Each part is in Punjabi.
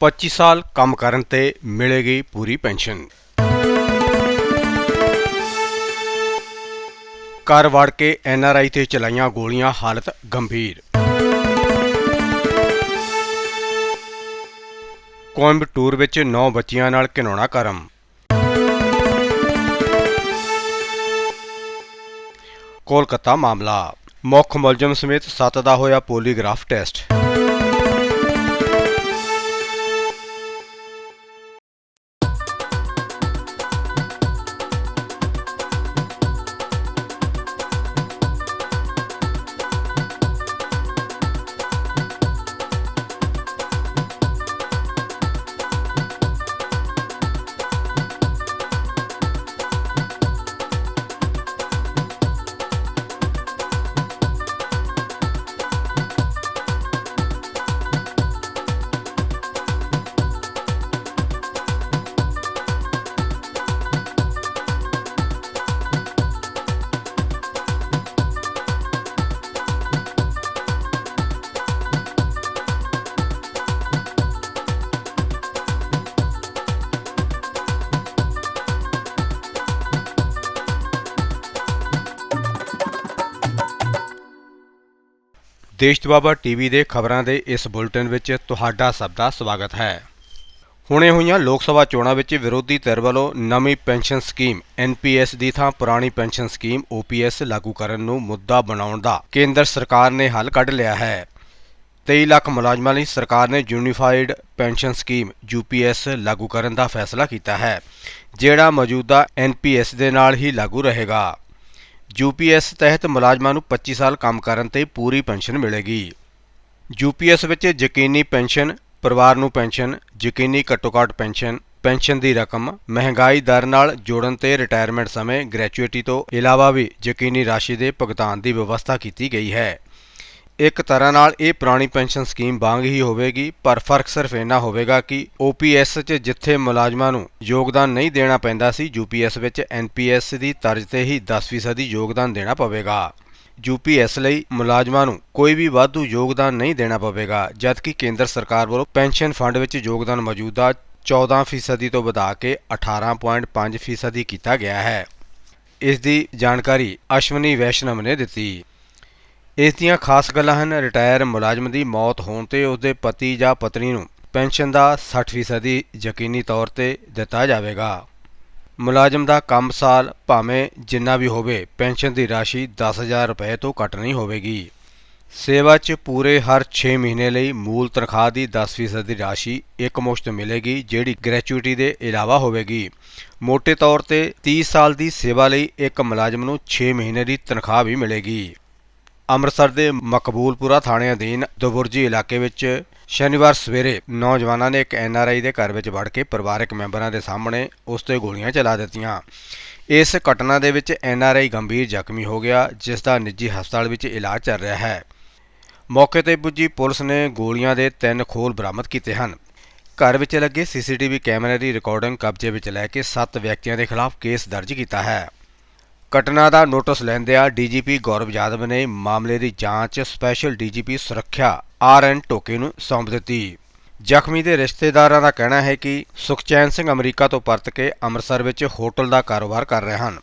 25 ਸਾਲ ਕੰਮ ਕਰਨ ਤੇ ਮਿਲੇਗੀ ਪੂਰੀ ਪੈਨਸ਼ਨ। ਘਰ ਵੜ ਕੇ ਐੱਨ ਆਰ ਆਈ ਤੇ ਚਲਾਈਆਂ ਗੋਲੀਆਂ, ਹਾਲਤ ਗੰਭੀਰ। ਕੋਇੰਬਟੂਰ ਵਿੱਚ 9 ਬੱਚਿਆਂ ਨਾਲ ਘਿਨਾਉਣਾ ਕਰਮ। ਕੋਲਕਾਤਾ ਮਾਮਲਾ। ਮੁੱਖ ਮੁਲਜ਼ਮ ਸਮੇਤ 7 ਦਾ ਹੋਇਆ ਪੋਲੀਗ੍ਰਾਫ ਟੈਸਟ। ਦੇਸ਼ ਦੁਆਬਾ ਟੀਵੀ ਦੇ ਖਬਰਾਂ ਦੇ ਇਸ ਬੁਲੇਟਿਨ ਵਿੱਚ ਤੁਹਾਡਾ ਸਭ ਦਾ ਸਵਾਗਤ ਹੈ। ਹੁਣੇ ਹੋਈਆਂ ਲੋਕ ਸਭਾ ਚੋਣਾਂ ਵਿੱਚ ਵਿਰੋਧੀ ਧਿਰ ਵੱਲੋਂ ਨਵੀਂ ਪੈਨਸ਼ਨ ਸਕੀਮ ਐਨਪੀਐਸ ਦੀ ਥਾਂ ਪੁਰਾਣੀ ਪੈਨਸ਼ਨ ਸਕੀਮ ਓਪੀਐਸ ਲਾਗੂ ਕਰਨ ਨੂੰ ਮੁੱਦਾ ਬਣਾਉਣ ਦਾ ਕੇਂਦਰ ਸਰਕਾਰ ਨੇ ਹੱਲ ਕੱਢ ਲਿਆ ਹੈ। 23 ਲੱਖ ਮੁਲਾਜ਼ਮਾਂ ਲਈ ਸਰਕਾਰ ਨੇ ਯੂਨੀਫਾਈਡ ਪੈਨਸ਼ਨ ਸਕੀਮ ਯੂਪੀਐਸ ਲਾਗੂ ਕਰਨ ਦਾ ਫੈਸਲਾ ਕੀਤਾ ਹੈ, ਜਿਹੜਾ ਮੌਜੂਦਾ ਐਨਪੀਐਸ ਦੇ ਨਾਲ ਹੀ ਲਾਗੂ ਰਹੇਗਾ। ਯੂਪੀਐਸ ਤਹਿਤ ਮੁਲਾਜ਼ਮਾਂ ਨੂੰ 25 ਸਾਲ ਕੰਮ ਕਰਨ ਤੇ ਪੂਰੀ ਪੈਨਸ਼ਨ ਮਿਲੇਗੀ। ਯੂਪੀਐਸ ਵਿੱਚ ਯਕੀਨੀ ਪੈਨਸ਼ਨ, ਪਰਿਵਾਰ ਨੂੰ ਪੈਨਸ਼ਨ, ਯਕੀਨੀ ਘੱਟੋ-ਘੱਟ ਪੈਨਸ਼ਨ ਪੈਨਸ਼ਨ ਦੀ ਰਕਮ, ਮਹਿੰਗਾਈ ਦਰ ਨਾਲ ਜੋੜਨ ਤੇ ਰਿਟਾਇਰਮੈਂਟ ਸਮੇਂ ਗ੍ਰੈਚੁਇਟੀ ਤੋਂ ਇਲਾਵਾ ਵੀ ਯਕੀਨੀ ਰਾਸ਼ੀ ਦੇ ਭੁਗਤਾਨ ਦੀ ਵਿਵਸਥਾ ਕੀਤੀ ਗਈ ਹੈ। ਇੱਕ ਤਰ੍ਹਾਂ ਨਾਲ ਇਹ ਪੁਰਾਣੀ ਪੈਨਸ਼ਨ ਸਕੀਮ ਵਾਂਗ ਹੀ ਹੋਵੇਗੀ, ਪਰ ਫ਼ਰਕ ਸਿਰਫ ਇੰਨਾ ਹੋਵੇਗਾ ਕਿ OPS 'ਚ ਜਿੱਥੇ ਮੁਲਾਜ਼ਮਾਂ ਨੂੰ ਯੋਗਦਾਨ ਨਹੀਂ ਦੇਣਾ ਪੈਂਦਾ ਸੀ UPS ਵਿੱਚ NPS ਦੀ ਤਰਜ਼ ਤੇ ਹੀ 10% ਯੋਗਦਾਨ ਦੇਣਾ ਪਵੇਗਾ। UPS ਲਈ ਮੁਲਾਜ਼ਮਾਂ ਨੂੰ ਕੋਈ ਵੀ ਵਾਧੂ ਯੋਗਦਾਨ ਨਹੀਂ ਦੇਣਾ ਪਵੇਗਾ, ਜਦਕਿ ਕੇਂਦਰ ਸਰਕਾਰ ਵੱਲੋਂ ਪੈਨਸ਼ਨ ਫੰਡ ਵਿੱਚ ਯੋਗਦਾਨ ਮੌਜੂਦਾ 14% ਤੋਂ ਵਧਾ ਕੇ 18.5% ਕੀਤਾ ਗਿਆ ਹੈ। ਇਸ ਦੀ ਜਾਣਕਾਰੀ ਅਸ਼ਵਨੀ ਵੈਸ਼ਨਵ ਨੇ ਦਿੱਤੀ। ਇਸ ਦੀਆਂ ਖਾਸ ਗੱਲਾਂ ਹਨ, ਰਿਟਾਇਰ ਮੁਲਾਜ਼ਮ ਦੀ ਮੌਤ ਹੋਣ ਤੇ ਉਸਦੇ ਪਤੀ ਜਾਂ ਪਤਨੀ ਨੂੰ ਪੈਨਸ਼ਨ ਦਾ 60% ਯਕੀਨੀ ਤੌਰ ਤੇ ਦਿੱਤਾ ਜਾਵੇਗਾ। ਮੁਲਾਜ਼ਮ ਦਾ ਕੰਮ ਸਾਲ ਭਾਵੇਂ ਜਿੰਨਾ ਵੀ ਹੋਵੇ, ਪੈਨਸ਼ਨ ਦੀ ਰਾਸ਼ੀ 10000 ਰੁਪਏ ਤੋਂ ਘੱਟ ਨਹੀਂ ਹੋਵੇਗੀ। ਸੇਵਾ 'ਚ ਪੂਰੇ ਹਰ 6 ਮਹੀਨੇ ਲਈ ਮੂਲ ਤਨਖਾਹ ਦੀ 10% ਦੀ ਰਾਸ਼ੀ ਇੱਕਮੁਸ਼ਤ ਮਿਲੇਗੀ, ਜਿਹੜੀ ਗ੍ਰੈਚੁਇਟੀ ਦੇ ਇਲਾਵਾ ਹੋਵੇਗੀ। ਮੋٹے ਤੌਰ ਤੇ 30 ਸਾਲ ਦੀ ਸੇਵਾ ਲਈ ਇੱਕ ਮੁਲਾਜ਼ਮ ਨੂੰ 6 ਮਹੀਨੇ ਦੀ ਤਨਖਾਹ ਵੀ ਮਿਲੇਗੀ। ਅੰਮ੍ਰਿਤਸਰ ਦੇ ਮਕਬੂਲਪੁਰਾ ਥਾਣੇ ਅਧੀਨ ਦੁਬੁਰਜੀ ਇਲਾਕੇ ਵਿੱਚ ਸ਼ਨੀਵਾਰ ਸਵੇਰੇ ਨੌਜਵਾਨਾਂ ਨੇ ਇੱਕ ਐਨਆਰਆਈ ਦੇ ਘਰ ਵਿੱਚ ਵੜ ਕੇ ਪਰਿਵਾਰਕ ਮੈਂਬਰਾਂ ਦੇ ਸਾਹਮਣੇ ਉਸ ਤੇ ਗੋਲੀਆਂ ਚਲਾ ਦਿੱਤੀਆਂ। ਇਸ ਘਟਨਾ ਦੇ ਵਿੱਚ ਐਨਆਰਆਈ ਗੰਭੀਰ ਜ਼ਖਮੀ ਹੋ ਗਿਆ, ਜਿਸ ਦਾ ਨਿੱਜੀ ਹਸਪਤਾਲ ਵਿੱਚ ਇਲਾਜ ਚੱਲ ਰਿਹਾ ਹੈ। ਮੌਕੇ ਤੇ ਪੁੱਜੀ ਪੁਲਿਸ ਨੇ ਗੋਲੀਆਂ ਦੇ ਤਿੰਨ ਖੋਲ ਬਰਾਮਦ ਕੀਤੇ ਹਨ। ਘਰ ਵਿੱਚ ਲੱਗੇ ਸੀਸੀਟੀਵੀ ਕੈਮਰੇ ਦੀ ਰਿਕਾਰਡਿੰਗ ਕਬਜ਼ੇ ਵਿੱਚ ਲੈ ਕੇ 7 ਵਿਅਕਤੀਆਂ ਦੇ ਖਿਲਾਫ ਕੇਸ ਦਰਜ ਕੀਤਾ ਹੈ। ਘਟਨਾ ਦਾ ਨੋਟਿਸ ਲੈਂਦਿਆਂ ਡੀਜੀਪੀ ਗੌਰਵ ਯਾਦਵ ਨੇ ਮਾਮਲੇ ਦੀ ਜਾਂਚ ਸਪੈਸ਼ਲ ਡੀਜੀਪੀ ਸੁਰੱਖਿਆ ਆਰ ਐਨ ਟੋਕੇ ਨੂੰ ਸੌਂਪ ਦਿੱਤੀ। ਜ਼ਖਮੀ ਦੇ ਰਿਸ਼ਤੇਦਾਰਾਂ ਦਾ ਕਹਿਣਾ ਹੈ ਕਿ ਸੁਖਚੈਨ ਸਿੰਘ ਅਮਰੀਕਾ ਤੋਂ ਪਰਤ ਕੇ ਅੰਮ੍ਰਿਤਸਰ ਵਿੱਚ ਹੋਟਲ ਦਾ ਕਾਰੋਬਾਰ ਕਰ ਰਹੇ ਹਨ।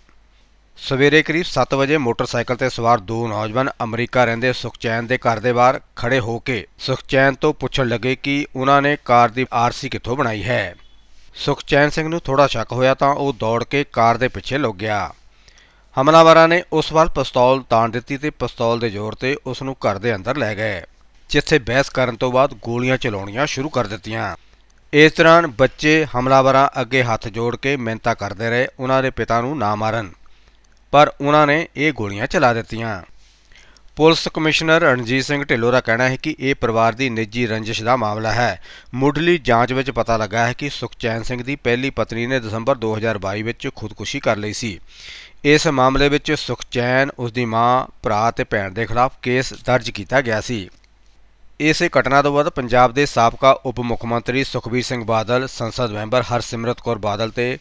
ਸਵੇਰੇ ਕਰੀਬ 7 ਵਜੇ ਮੋਟਰਸਾਈਕਲ ਤੇ ਸਵਾਰ ਦੋ ਨੌਜਵਾਨ ਅਮਰੀਕਾ ਰਹਿੰਦੇ ਸੁਖਚੈਨ ਦੇ ਘਰ ਦੇ ਬਾਹਰ ਖੜੇ ਹੋ ਕੇ ਸੁਖਚੈਨ ਤੋਂ ਪੁੱਛਣ ਲੱਗੇ ਕਿ ਉਹਨਾਂ ਨੇ ਕਾਰ ਦੀ ਆਰਸੀ ਕਿੱਥੋਂ ਬਣਾਈ ਹੈ। ਸੁਖਚੈਨ ਸਿੰਘ ਨੂੰ ਥੋੜਾ ਸ਼ੱਕ ਹੋਇਆ ਤਾਂ ਉਹ ਦੌੜ ਕੇ ਕਾਰ ਦੇ ਪਿੱਛੇ ਲੁਕ ਗਿਆ। ਹਮਲਾਵਰਾਂ ਨੇ ਉਸ ਵੱਲ ਪਿਸਤੌਲ ਤਾਣ ਦਿੱਤੀ ਤੇ ਪਿਸਤੌਲ ਦੇ ਜ਼ੋਰ ਤੇ ਉਸ ਨੂੰ ਘਰ ਦੇ ਅੰਦਰ ਲੈ ਗਏ, ਜਿੱਥੇ ਬਹਿਸ ਕਰਨ ਤੋਂ ਬਾਅਦ ਗੋਲੀਆਂ ਚਲਾਉਣੀਆਂ ਸ਼ੁਰੂ ਕਰ ਦਿੱਤੀਆਂ। ਇਸ ਦੌਰਾਨ ਬੱਚੇ ਹਮਲਾਵਰਾਂ ਅੱਗੇ ਹੱਥ ਜੋੜ ਕੇ ਮਿਹਨਤਾਂ ਕਰਦੇ ਰਹੇ, ਉਹਨਾਂ ਦੇ ਪਿਤਾ ਨੂੰ ਨਾ ਮਾਰਨ। ਪਰ ਉਹਨਾਂ ਨੇ ਇਹ ਗੋਲੀਆਂ ਚਲਾ ਦਿੱਤੀਆਂ। ਪੁਲਿਸ ਕਮਿਸ਼ਨਰ ਰਣਜੀਤ ਸਿੰਘ ਢਿੱਲੋਂ ਦਾ ਕਹਿਣਾ ਹੈ ਕਿ ਇਹ ਪਰਿਵਾਰ ਦੀ ਨਿੱਜੀ ਰੰਜਿਸ਼ ਦਾ ਮਾਮਲਾ ਹੈ। ਮੁੱਢਲੀ ਜਾਂਚ ਵਿੱਚ ਪਤਾ ਲੱਗਾ ਹੈ ਕਿ ਸੁਖਚੈਨ ਸਿੰਘ ਦੀ ਪਹਿਲੀ ਪਤਨੀ ਨੇ ਦਸੰਬਰ 2022 ਵਿੱਚ ਖੁਦਕੁਸ਼ੀ ਕਰ ਲਈ ਸੀ। ਇਸ ਮਾਮਲੇ ਵਿੱਚ ਸੁਖਚੈਨ ਉਸ ਦੀ ਮਾਂ, ਭਰਾ ਤੇ ਭੈਣ ਦੇ ਖਿਲਾਫ ਕੇਸ ਦਰਜ ਕੀਤਾ ਗਿਆ ਸੀ। ਇਸ ਘਟਨਾ ਤੋਂ ਬਾਅਦ ਪੰਜਾਬ ਦੇ ਸਾਬਕਾ ਉਪ ਮੁੱਖ ਮੰਤਰੀ ਸੁਖਬੀਰ ਸਿੰਘ ਬਾਦਲ, ਸੰਸਦ ਮੈਂਬਰ ਹਰਸਿਮਰਤ ਕੌਰ ਬਾਦਲ ਤੇ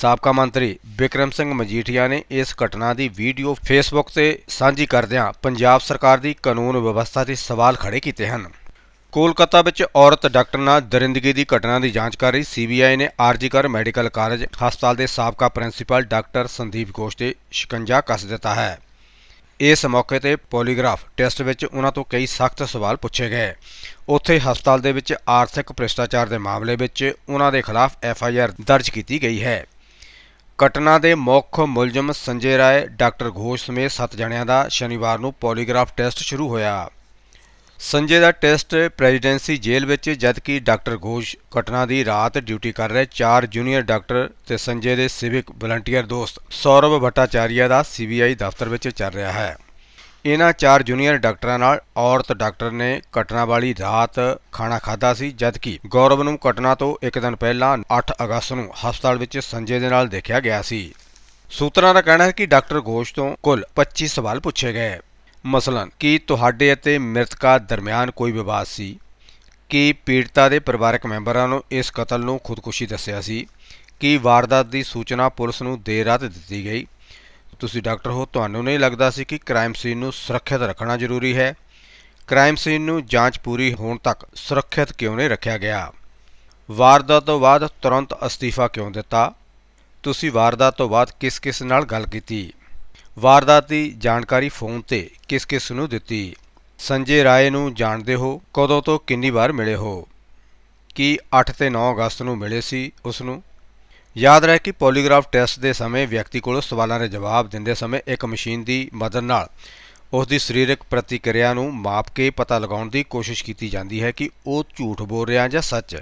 ਸਾਬਕਾ ਮੰਤਰੀ ਬਿਕਰਮ ਸਿੰਘ ਮਜੀਠੀਆ ਨੇ ਇਸ ਘਟਨਾ ਦੀ ਵੀਡੀਓ ਫੇਸਬੁੱਕ ਤੇ ਸਾਂਝੀ ਕਰਦਿਆਂ ਪੰਜਾਬ ਸਰਕਾਰ ਦੀ ਕਾਨੂੰਨ ਵਿਵਸਥਾ ਤੇ ਸਵਾਲ ਖੜੇ ਕੀਤੇ ਹਨ। ਕੋਲਕਾਤਾ ਵਿੱਚ ਔਰਤ ਡਾਕਟਰ ਨਾਲ ਦਰਿੰਦਗੀ ਦੀ ਘਟਨਾ ਦੀ ਜਾਂਚ ਕਰ ਰਹੀ ਸੀਬੀਆਈ ਨੇ ਆਰਜੀਕਰ ਮੈਡੀਕਲ ਕਾਲਜ ਹਸਪਤਾਲ ਦੇ ਸਾਬਕਾ ਪ੍ਰਿੰਸੀਪਲ ਡਾਕਟਰ ਸੰਦੀਪ ਘੋਸ਼ ਤੇ ਸ਼ਿਕੰਜਾ ਕੱਸ ਦਿੱਤਾ ਹੈ। ਇਸ ਮੌਕੇ ਤੇ ਪੋਲੀਗ੍ਰਾਫ ਟੈਸਟ ਵਿੱਚ ਉਹਨਾਂ ਤੋਂ ਕਈ ਸਖਤ ਸਵਾਲ ਪੁੱਛੇ ਗਏ। ਉੱਥੇ ਹਸਪਤਾਲ ਦੇ ਵਿੱਚ ਆਰਥਿਕ ਭ੍ਰਿਸ਼ਟਾਚਾਰ ਦੇ ਮਾਮਲੇ ਵਿੱਚ ਉਹਨਾਂ ਦੇ ਖਿਲਾਫ ਐਫ ਆਈ ਆਰ ਦਰਜ ਕੀਤੀ ਗਈ ਹੈ। ਘਟਨਾ ਦੇ ਮੁੱਖ ਮੁਲਜ਼ਮ ਸੰਜੇ ਰਾਏ, ਡਾਕਟਰ ਘੋਸ਼ ਸਮੇਤ 7 ਜਣਿਆਂ ਦਾ ਸ਼ਨੀਵਾਰ ਨੂੰ ਪੋਲੀਗ੍ਰਾਫ ਟੈਸਟ ਸ਼ੁਰੂ ਹੋਇਆ। ਸੰਜੇ ਦਾ ਟੈਸਟ ਪ੍ਰੈਜ਼ੀਡੈਂਸੀ ਜੇਲ੍ਹ ਵਿੱਚ, ਜਦਕਿ ਡਾਕਟਰ ਘੋਸ਼ ਘਟਨਾ ਦੀ ਰਾਤ ਡਿਊਟੀ ਕਰ ਰਹੇ ਚਾਰ ਜੂਨੀਅਰ ਡਾਕਟਰ ਤੇ ਸੰਜੇ ਦੇ ਸਿਵਿਕ ਵਲੰਟੀਅਰ ਦੋਸਤ ਸੌਰਵ ਭੱਟਾਚਾਰੀਆ ਦਾ ਸੀਬੀਆਈ ਦਫ਼ਤਰ ਵਿੱਚ ਚੱਲ ਰਿਹਾ ਹੈ। ਇਹਨਾਂ ਚਾਰ ਜੂਨੀਅਰ ਡਾਕਟਰਾਂ ਨਾਲ ਔਰਤ ਡਾਕਟਰ ਨੇ ਘਟਨਾ ਵਾਲੀ ਰਾਤ ਖਾਣਾ ਖਾਧਾ ਸੀ, ਜਦਕਿ ਗੌਰਵ ਨੂੰ ਘਟਨਾ ਤੋਂ ਇੱਕ ਦਿਨ ਪਹਿਲਾਂ 8 ਅਗਸਤ ਨੂੰ ਹਸਪਤਾਲ ਵਿੱਚ ਸੰਜੇ ਦੇ ਨਾਲ ਦੇਖਿਆ ਗਿਆ ਸੀ। ਸੂਤਰਾਂ ਦਾ ਕਹਿਣਾ ਹੈ ਕਿ ਡਾਕਟਰ ਘੋਸ਼ ਤੋਂ ਕੁੱਲ 25 ਸਵਾਲ ਪੁੱਛੇ ਗਏ। ਮਸਲਨ, ਕੀ ਤੁਹਾਡੇ ਅਤੇ ਮ੍ਰਿਤਕਾ ਦਰਮਿਆਨ ਕੋਈ ਵਿਵਾਦ ਸੀ? ਕੀ ਪੀੜਤਾ ਦੇ ਪਰਿਵਾਰਕ ਮੈਂਬਰਾਂ ਨੂੰ ਇਸ ਕਤਲ ਨੂੰ ਖੁਦਕੁਸ਼ੀ ਦੱਸਿਆ ਸੀ? ਕੀ ਵਾਰਦਾਤ ਦੀ ਸੂਚਨਾ ਪੁਲਿਸ ਨੂੰ ਦੇਰ ਰਾਤ ਦਿੱਤੀ ਗਈ? ਤੁਸੀਂ ਡਾਕਟਰ ਹੋ, ਤੁਹਾਨੂੰ ਨਹੀਂ ਲੱਗਦਾ ਸੀ ਕਿ ਕ੍ਰਾਈਮ ਸੀਨ ਨੂੰ ਸੁਰੱਖਿਅਤ ਰੱਖਣਾ ਜ਼ਰੂਰੀ ਹੈ? ਕ੍ਰਾਈਮ ਸੀਨ ਨੂੰ ਜਾਂਚ ਪੂਰੀ ਹੋਣ ਤੱਕ ਸੁਰੱਖਿਅਤ ਕਿਉਂ ਨਹੀਂ ਰੱਖਿਆ ਗਿਆ? ਵਾਰਦਾਤ ਤੋਂ ਬਾਅਦ ਤੁਰੰਤ ਅਸਤੀਫਾ ਕਿਉਂ ਦਿੱਤਾ? ਤੁਸੀਂ ਵਾਰਦਾਤ ਤੋਂ ਬਾਅਦ ਕਿਸ-ਕਿਸ ਨਾਲ ਗੱਲ ਕੀਤੀ? ਵਾਰਦਾਤ ਦੀ ਜਾਣਕਾਰੀ ਫੋਨ ਤੇ ਕਿਸ-ਕਿਸ ਨੂੰ ਦਿੱਤੀ? ਸੰਜੇ ਰਾਏ ਨੂੰ ਜਾਣਦੇ ਹੋ? ਕਦੋਂ ਤੋਂ ਕਿੰਨੀ ਵਾਰ ਮਿਲੇ ਹੋ? ਕੀ 8 ਤੇ 9 ਅਗਸਤ ਨੂੰ ਮਿਲੇ ਸੀ ਉਸ ਨੂੰ? ਯਾਦ ਰਹੇ ਕਿ ਪੋਲੀਗ੍ਰਾਫ ਟੈਸਟ ਦੇ ਸਮੇਂ ਵਿਅਕਤੀ ਕੋਲੋਂ ਸਵਾਲਾਂ ਦੇ ਜਵਾਬ ਦਿੰਦੇ ਸਮੇਂ ਇੱਕ ਮਸ਼ੀਨ ਦੀ ਮਦਦ ਨਾਲ ਉਸ ਦੀ ਸਰੀਰਕ ਪ੍ਰਤੀਕਿਰਿਆ ਨੂੰ ਮਾਪ ਕੇ ਪਤਾ ਲਗਾਉਣ ਦੀ ਕੋਸ਼ਿਸ਼ ਕੀਤੀ ਜਾਂਦੀ ਹੈ ਕਿ ਉਹ ਝੂਠ ਬੋਲ ਰਿਹਾ ਜਾਂ ਸੱਚ।